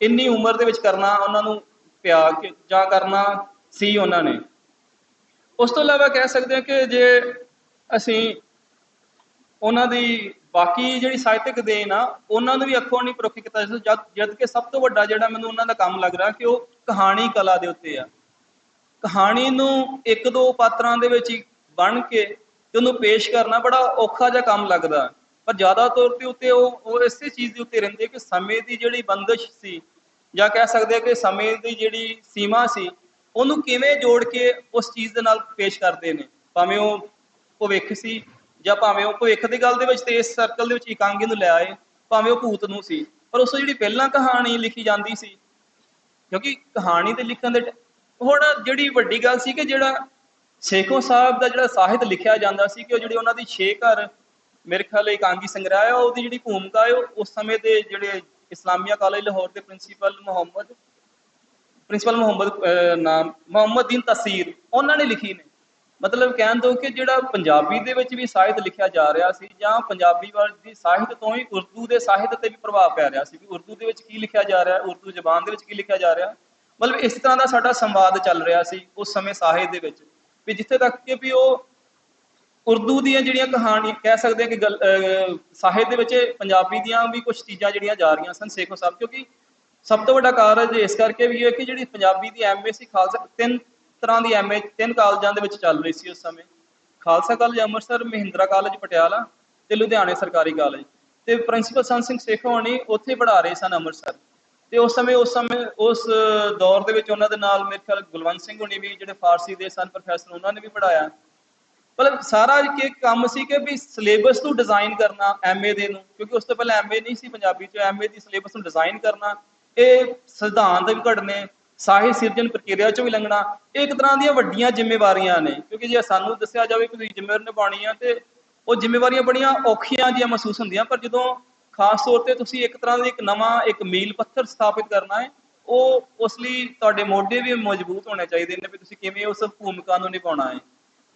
ਇੰਨੀ ਉਮਰ ਦੇ ਵਿੱਚ ਕਰਨਾ, ਉਹਨਾਂ ਨੂੰ ਪਿਆ ਕੇ ਜਾਂ ਕਰਨਾ ਸੀ ਉਹਨਾਂ ਨੇ। ਉਸ ਤੋਂ ਇਲਾਵਾ ਕਹਿ ਸਕਦੇ ਹਾਂ ਕਿ ਜੇ ਅਸੀਂ ਉਹਨਾਂ ਦੀ ਬਾਕੀ ਜਿਹੜੀ ਸਾਹਿਤਕ ਦੇਣ ਆ, ਉਹਨਾਂ ਨੂੰ ਵੀ ਅੱਖੋਂ ਨਹੀਂ ਪਰੋਖੀ ਕੀਤਾ ਜਦ ਜਦ ਕਿ ਸਭ ਤੋਂ ਵੱਡਾ ਜਿਹੜਾ ਮੈਨੂੰ ਉਹਨਾਂ ਦਾ ਕੰਮ ਲੱਗ ਰਿਹਾ ਕਿ ਉਹ ਕਹਾਣੀ ਕਲਾ ਦੇ ਉੱਤੇ ਆ। ਕਹਾਣੀ ਨੂੰ ਇੱਕ ਦੋ ਪਾਤਰਾਂ ਦੇ ਵਿੱਚ ਹੀ ਬਣ ਕੇ ਤੇ ਉਹਨੂੰ ਪੇਸ਼ ਕਰਨਾ ਬੜਾ ਔਖਾ ਜਿਹਾ ਕੰਮ ਲੱਗਦਾ। ਪਰ ਜ਼ਿਆਦਾ ਤੌਰ ਤੇ ਉੱਤੇ ਉਹ ਉਹ ਇਸੇ ਚੀਜ਼ ਦੇ ਉੱਤੇ ਰਹਿੰਦੇ ਕਿ ਸਮੇਂ ਦੀ ਜਿਹੜੀ ਬੰਦਸ਼ ਸੀ ਜਾਂ ਕਹਿ ਸਕਦੇ ਆ ਕਿ ਸਮੇਂ ਦੀ ਜਿਹੜੀ ਸੀਮਾ ਸੀ, ਉਹਨੂੰ ਕਿਵੇਂ ਜੋੜ ਕੇ ਉਸ ਚੀਜ਼ ਦੇ ਨਾਲ ਪੇਸ਼ ਕਰਦੇ ਨੇ? ਭਾਵੇਂ ਉਹ ਭਵਿੱਖ ਸੀ ਜਾਂ ਭਾਵੇਂ ਉਹ ਭਵਿੱਖ ਦੀ ਗੱਲ ਦੇ ਵਿੱਚ ਤੇ ਇਸ ਸਰਕਲ ਦੇ ਵਿੱਚ ਇਕਾਂਗੀ ਨੂੰ ਲੈ ਆਏ, ਭਾਵੇਂ ਉਹ ਭੂਤ ਨੂੰ ਸੀ, ਪਰ ਉਸ ਤੋਂ ਜਿਹੜੀ ਪਹਿਲਾਂ ਕਹਾਣੀ ਲਿਖੀ ਜਾਂਦੀ ਸੀ, ਕਿਉਂਕਿ ਕਹਾਣੀ ਤੇ ਲਿਖਣ ਦੇ ਹੁਣ ਜਿਹੜੀ ਵੱਡੀ ਗੱਲ ਸੀ ਕਿ ਜਿਹੜਾ ਸੇਖੋ ਸਾਹਿਬ ਦਾ ਜਿਹੜਾ ਸਾਹਿਤ ਲਿਖਿਆ ਜਾਂਦਾ ਸੀ ਕਿ ਉਹ ਜਿਹੜੀ ਉਹਨਾਂ ਦੀ ਛੇ ਘਰ ਮੇਰੇ ਖਿਆਲ ਇਕਾਂਗੀ ਸੰਗ੍ਰਹਿ ਹੈ, ਉਹਦੀ ਜਿਹੜੀ ਭੂਮਿਕਾ ਹੈ ਉਸ ਸਮੇਂ ਦੇ ਜਿਹੜੇ ਇਸਲਾਮੀਆ ਕਾਲਜ, ਲਾਹੌਰ ਦੇ ਪ੍ਰਿੰਸੀਪਲ ਮੁਹੰਮਦ ਪ੍ਰਿੰਸੀਪਲ ਮੁਹੰਮਦ ਨਾਮ, ਮੁਹੰਮਦ ਤਸੀਰ, ਉਹਨਾਂ ਨੇ ਲਿਖੀ ਨੇ। ਮਤਲਬ ਕਹਿਣ ਤੋਂ ਕਿ ਜਿਹੜਾ ਪੰਜਾਬੀ ਦੇ ਵਿੱਚ ਵੀ ਸਾਹਿਤ ਲਿਖਿਆ ਜਾ ਰਿਹਾ ਸੀ ਜਾਂ ਪੰਜਾਬੀ ਵਾਲ, ਦੀ ਸਾਹਿਤ ਤੋਂ ਹੀ ਉਰਦੂ ਦੇ ਸਾਹਿਤ ਤੇ ਵੀ ਪ੍ਰਭਾਵ ਪੈ ਰਿਹਾ ਸੀ ਵੀ ਉਰਦੂ ਦੇ ਵਿੱਚ ਕੀ ਲਿਖਿਆ ਜਾ ਰਿਹਾ, ਉਰਦੂ ਜ਼ਬਾਨ ਦੇ ਵਿੱਚ ਕੀ ਲਿਖਿਆ ਜਾ ਰਿਹਾ। ਮਤਲਬ ਇਸ ਤਰ੍ਹਾਂ ਦਾ ਸਾਡਾ ਸੰਵਾਦ ਚੱਲ ਰਿਹਾ ਸੀ ਉਸ ਸਮੇਂ ਸਾਹਿਤ ਦੇ ਵਿੱਚ, ਵੀ ਜਿੱਥੇ ਤੱਕ ਕਿ ਵੀ ਉਹ ਉਰਦੂ ਦੀਆਂ ਜਿਹੜੀਆਂ ਕਹਾਣੀਆਂ, ਕਹਿ ਸਕਦੇ ਹਾਂ ਕਿ ਸਾਹਿਤ ਦੇ ਵਿੱਚ ਪੰਜਾਬੀ ਦੀਆਂ ਵੀ ਕੁਝ ਚੀਜ਼ਾਂ ਜਿਹੜੀਆਂ ਜਾ ਰਹੀਆਂ ਸਨ ਸੇਖੋ ਸਾਹਿਬ, ਕਿਉਂਕਿ ਸਭ ਤੋਂ ਵੱਡਾ ਕਾਰਜ ਇਸ ਕਰਕੇ ਵੀ ਹੈ ਕਿ ਜਿਹੜੀ ਪੰਜਾਬੀ ਦੀ ਐਮਏ ਖਾਲਸਾ, ਤਿੰਨ ਤਰ੍ਹਾਂ ਦੀ ਐਮਏ ਤਿੰਨ ਕਾਲਜਾਂ ਦੇ ਵਿੱਚ ਚੱਲ ਰਹੀ ਸੀ ਉਸ ਸਮੇਂ। ਖਾਲਸਾ ਕਾਲਜ ਅੰਮ੍ਰਿਤਸਰ, ਮਹਿੰਦਰਾ ਕਾਲਜ, ਪਟਿਆਲਾ ਤੇ ਲੁਧਿਆਣੇ ਸਰਕਾਰੀ ਕਾਲਜ। ਤੇ ਪ੍ਰਿੰਸੀਪਲ ਸੰਤ ਸਿੰਘ ਸੇਖੋ ਹੋਣੀ ਉੱਥੇ ਪੜ੍ਹਾ ਰਹੇ ਸਨ ਅੰਮ੍ਰਿਤਸਰ। ਤੇ ਉਸ ਸਮੇਂ ਉਸ ਸਮੇਂ, ਉਸ ਦੌਰ ਦੇ ਵਿੱਚ ਉਹਨਾਂ ਦੇ ਨਾਲ ਮੇਰੇ ਖਿਆਲ ਗੁਲਵੰਤ ਸਿੰਘ ਹੋਣੀ ਵੀ ਜਿਹੜੇ ਫਾਰਸੀ ਦੇ ਸਨ ਪ੍ਰੋਫੈਸਰ ਉਹਨਾਂ ਨੇ ਵੀ ਪੜ੍ਹਾਇਆ। ਮਤਲਬ ਸਾਰਾ ਕਿ ਕੰਮ ਸੀ ਕਿ ਵੀ ਸਿਲੇਬਸ ਨੂੰ ਡਿਜ਼ਾਈਨ ਕਰਨਾ ਐਮਏ ਦੇ ਨੂੰ, ਕਿਉਂਕਿ ਉਸ ਤੋਂ ਪਹਿਲਾਂ ਐਮਏ ਨਹੀਂ ਸੀ ਪੰਜਾਬੀ ਚ ਐਮਏ ਦੀ ਸਿਲੇਬਸ ਨੂੰ ਡਿਜ਼ਾਈਨ ਕਰਨਾ, ਇਹ ਸਿਧਾਂਤ ਵੀ ਘੜਨੇ, ਸਾਹਿਤ ਸਿਰਜਣ ਪ੍ਰਕਿਰਿਆ ਚੋਂ ਵੀ ਲੰਘਣਾ, ਇਹ ਇੱਕ ਤਰ੍ਹਾਂ ਦੀਆਂ ਵੱਡੀਆਂ ਜ਼ਿੰਮੇਵਾਰੀਆਂ ਨੇ, ਕਿਉਂਕਿ ਜੇ ਸਾਨੂੰ ਦੱਸਿਆ ਜਾਵੇ ਕਿ ਤੁਸੀਂ ਜ਼ਿੰਮੇਵਾਰੀ ਨਿਭਾਉਣੀ ਆ ਤੇ ਉਹ ਜ਼ਿੰਮੇਵਾਰੀਆਂ ਬੜੀਆਂ ਔਖੀਆਂ ਜਿਹੀਆਂ ਮਹਿਸੂਸ ਹੁੰਦੀਆਂ, ਪਰ ਜਦੋਂ ਖਾਸ ਤੌਰ ਤੇ ਤੁਸੀਂ ਇੱਕ ਤਰ੍ਹਾਂ ਦਾ ਇੱਕ ਨਵਾਂ ਇੱਕ ਮੀਲ ਪੱਥਰ ਸਥਾਪਿਤ ਕਰਨਾ ਹੈ, ਉਹ ਉਸ ਲਈ ਤੁਹਾਡੇ ਮੋਢੇ ਵੀ ਮਜ਼ਬੂਤ ਹੋਣੇ ਚਾਹੀਦੇ ਨੇ ਵੀ ਤੁਸੀਂ ਕਿਵੇਂ ਉਸ ਭੂਮਿਕਾ ਨੂੰ ਨਿਭਾਉਣਾ ਹੈ।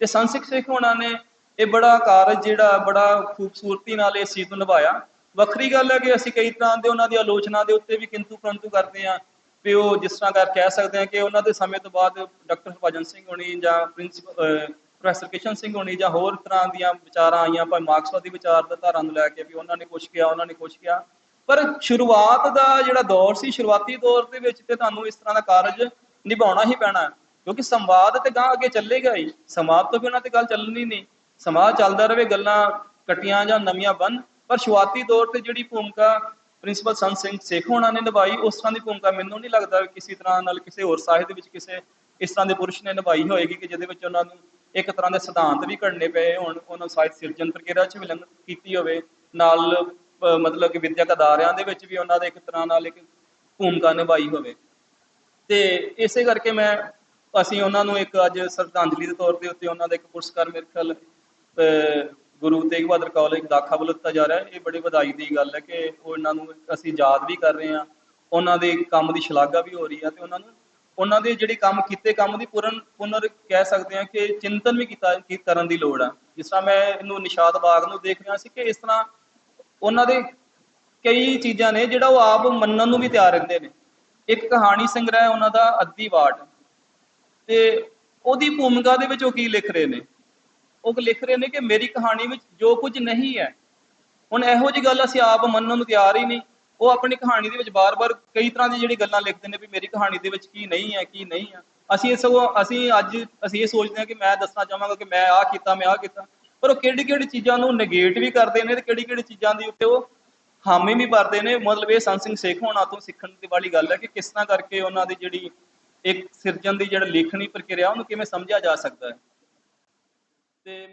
ਤੇ ਸੰਸਿਕ ਸਿੱਖ ਹੋਣਾ ਨੇ ਇਹ ਬੜਾ ਕਾਰਜ ਜਿਹੜਾ ਬੜਾ ਖੂਬਸੂਰਤੀ ਨਾਲ ਇਸ ਚੀਜ਼ ਨੂੰ ਨਿਭਾਇਆ। ਵੱਖਰੀ ਗੱਲ ਹੈ ਕਿ ਅਸੀਂ ਕਈ ਤਰ੍ਹਾਂ ਦੇ ਉਹਨਾਂ ਦੀ ਆਲੋਚਨਾ ਦੇ ਉੱਤੇ ਵੀ ਕਿੰਤੂ ਪਰੰਤੂ ਕਰਦੇ ਹਾਂ ਵੀ ਉਹ ਜਿਸ ਤਰ੍ਹਾਂ ਕਰ ਕਹਿ ਸਕਦੇ ਹਾਂ ਕਿ ਉਹਨਾਂ ਦੇ ਸਮੇਂ ਤੋਂ ਬਾਅਦ ਡਾਕਟਰ ਹਰਭਜਨ ਸਿੰਘ ਹੋਣੀ ਜਾਂ ਪ੍ਰਿੰਸੀਪਲ ਪ੍ਰੋਫੈਸਰ ਕਿਸ਼ਨ ਸਿੰਘ ਹੋਣੀ ਜਾਂ ਹੋਰ ਤਰ੍ਹਾਂ ਦੀਆਂ ਵਿਚਾਰਾਂ ਆਈਆਂ, ਭਾਵੇਂ ਮਾਰਕਸਵਾਦੀ ਧਾਰਾ ਨੂੰ ਲੈ ਕੇ ਵੀ ਉਹਨਾਂ ਨੇ ਕੁਛ ਕਿਹਾ, ਉਹਨਾਂ ਨੇ ਕੁਛ ਕਿਹਾ। ਪਰ ਸ਼ੁਰੂਆਤ ਦਾ ਜਿਹੜਾ ਦੌਰ ਸੀ, ਸ਼ੁਰੂਆਤੀ ਦੌਰ ਦੇ ਵਿੱਚ ਤੇ ਤੁਹਾਨੂੰ ਇਸ ਤਰ੍ਹਾਂ ਦਾ ਕਾਰਜ ਨਿਭਾਉਣਾ ਹੀ ਪੈਣਾ। ਕਿਉਂਕਿ ਸੰਵਾਦ ਤੇ ਗਾਂ ਅੱਗੇ ਚੱਲੇਗਾ ਹੀ ਸਮਾਜ ਤੋਂ ਵੀ ਉਹਨਾਂ ਤੇ ਗੱਲ ਚੱਲਣੀ ਨਹੀਂ। ਸਮਾਜ ਚੱਲਦਾ ਰਵੇ, ਗੱਲਾਂ ਕਟੀਆਂ ਜਾਂ ਨਵੀਆਂ ਬਣ ਪਰ ਸ਼ੁਰੂਆਤੀ ਦੌਰ ਤੇ ਜਿਹੜੀ ਭੂਮਿਕਾ ਪ੍ਰਿੰਸੀਪਲ ਸੰਤ ਸਿੰਘ ਸੇਖ ਹੋਣਾ ਨੇ ਨਿਭਾਈ, ਉਸ ਤਰ੍ਹਾਂ ਦੀ ਭੂਮਿਕਾ ਮੈਨੂੰ ਨਹੀਂ ਲੱਗਦਾ ਕਿਸੇ ਤਰ੍ਹਾਂ ਨਾਲ ਕਿਸੇ ਹੋਰ ਸਾਹਿਤ ਵਿੱਚ ਕਿਸੇ ਇਸ ਤਰ੍ਹਾਂ ਦੇ ਪੁਰਸ਼ ਨੇ ਨਿਭਾਈ ਹੋਏਗੀ ਕਿ ਜਿਹਦੇ ਵਿੱਚ ਉਹਨਾਂ ਨੂੰ ਇੱਕ ਤਰ੍ਹਾਂ ਦੇ ਸਿਧਾਂਤ ਵੀ ਘੜਨੇ ਪਏ ਹੋਣ, ਉਹਨਾਂ ਨੂੰ ਸਾਹਿਤ ਸਿਰਜਣ ਪ੍ਰਕਿਰਿਆ 'ਚ ਵੀ ਕੀਤੀ ਹੋਵੇ। ਨਾਲ ਮਤਲਬ ਕਿ ਵਿਦਿਅਕ ਅਦਾਰਿਆਂ ਦੇ ਵਿੱਚ ਵੀ ਉਹਨਾਂ ਦਾ ਇੱਕ ਤਰ੍ਹਾਂ ਨਾਲ ਇੱਕ ਭੂਮਿਕਾ ਨਿਭਾਈ ਹੋਵੇ। ਤੇ ਇਸੇ ਕਰਕੇ ਮੈਂ ਅਸੀਂ ਉਹਨਾਂ ਨੂੰ ਇੱਕ ਅੱਜ ਸ਼ਰਧਾਂਜਲੀ ਦੇ ਤੌਰ ਤੇ ਉੱਤੇ ਉਹਨਾਂ ਦਾ ਇੱਕ ਪੁਰਸਕਾਰ ਮੇਰੇ ਖਿਆਲ ਗੁਰੂ ਤੇਗ ਬਹਾਦਰ ਕਾਲਜ ਦਾਖਾ ਵੱਲੋਂ ਦਿੱਤਾ ਜਾ ਰਿਹਾ ਹੈ। ਇਹ ਬੜੀ ਵਧਾਈ ਦੀ ਗੱਲ ਹੈ ਕਿ ਉਹ ਇਹਨਾਂ ਨੂੰ ਅਸੀਂ ਯਾਦ ਵੀ ਕਰ ਰਹੇ ਹਾਂ। ਉਹਨਾਂ ਦੇ ਕੰਮ ਦੀ ਸ਼ਲਾਘਾ ਵੀ ਹੋ ਰਹੀ ਹੈ ਤੇ ਉਹਨਾਂ ਨੂੰ, ਉਹਨਾਂ ਦੇ ਜਿਹੜੇ ਕੰਮ ਕੀਤੇ ਕੰਮ ਦੀ ਪੂਰਨ, ਪੁਨਰ ਕਹਿ ਸਕਦੇ ਹਾਂ ਕਿ ਚਿੰਤਨ ਵੀ ਕੀਤਾ, ਕੀ ਕਰਨ ਦੀ ਲੋੜ ਆ ਜਿਸ ਤਰ੍ਹਾਂ ਮੈਂ ਇਹਨੂੰ ਨਿਸ਼ਾਦ ਬਾਗ ਨੂੰ ਦੇਖ ਰਿਹਾ ਸੀ ਕਿ ਇਸ ਤਰ੍ਹਾਂ ਉਹਨਾਂ ਦੇ ਕਈ ਚੀਜ਼ਾਂ ਨੇ ਜਿਹੜਾ ਉਹ ਆਪ ਮੰਨਣ ਨੂੰ ਵੀ ਤਿਆਰ ਰਹਿੰਦੇ ਨੇ। ਇੱਕ ਕਹਾਣੀ ਸੰਗ੍ਰਹਿ ਉਹਨਾਂ ਦਾ ਅੱਧੀ ਵਾਟ। ਤੇ ਉਹਦੀ ਭੂਮਿਕਾ ਦੇ ਵਿੱਚ ਉਹ ਕੀ ਲਿਖ ਰਹੇ ਨੇ? ਉਹ ਲਿਖ ਰਹੇ ਨੇ ਕਿ ਮੇਰੀ ਕਹਾਣੀ ਵਿੱਚ ਜੋ ਕੁਝ ਨਹੀਂ ਹੈ, ਹੁਣ ਇਹੋ ਜੀ ਗੱਲ ਅਸੀਂ ਆਪ ਮੰਨਣ ਨੂੰ ਤਿਆਰ ਹੀ ਨਹੀਂ। ਉਹ ਆਪਣੀ ਕਹਾਣੀ ਦੇ ਵਿੱਚ ਬਾਰ-ਬਾਰ ਕਈ ਤਰ੍ਹਾਂ ਦੀ ਜਿਹੜੀ ਗੱਲਾਂ ਲਿਖਦੇ ਨੇ ਵੀ ਮੇਰੀ ਕਹਾਣੀ ਦੇ ਵਿੱਚ ਕੀ ਨਹੀਂ ਹੈ, ਕੀ ਨਹੀਂ ਹੈ। ਅਸੀਂ ਇਹ ਸਗੋਂ, ਅਸੀਂ ਅੱਜ, ਅਸੀਂ ਇਹ ਸੋਚਦੇ ਹਾਂ ਕਿ ਮੈਂ ਦੱਸਣਾ ਚਾਹਾਂਗਾ ਕਿ ਮੈਂ ਆਹ ਕੀਤਾ, ਮੈਂ ਆਹ ਕੀਤਾ। ਪਰ ਉਹ ਕਿਹੜੀ ਕਿਹੜੀ ਚੀਜ਼ਾਂ ਨੂੰ ਨੇਗੇਟ ਵੀ ਕਰਦੇ ਨੇ ਤੇ ਕਿਹੜੀ ਕਿਹੜੀ ਚੀਜ਼ਾਂ ਦੀ ਉੱਤੇ ਉਹ ਹਾਮੀ ਵੀ ਭਰਦੇ ਨੇ। ਮਤਲਬ ਇਹ ਸੰਤ ਸਿੰਘ ਸੇਖ ਹੋਣਾ ਤੋਂ ਸਿੱਖਣ ਦੀ ਵਾਲੀ ਗੱਲ ਹੈ ਕਿ ਕਿਸ ਤਰ੍ਹਾਂ ਕਰਕੇ ਉਹਨਾਂ ਦੀ ਜਿਹੜੀ ਇੱਕ ਸਿਰਜਣ ਦੀ ਜਿਹੜਾ ਲੇਖਣੀ ਪ੍ਰਕਿਰਿਆ ਉਹਨੂੰ ਕਿਵੇਂ ਸਮਝਿਆ ਜਾ ਸਕਦਾ ਹੈ? ਤੇ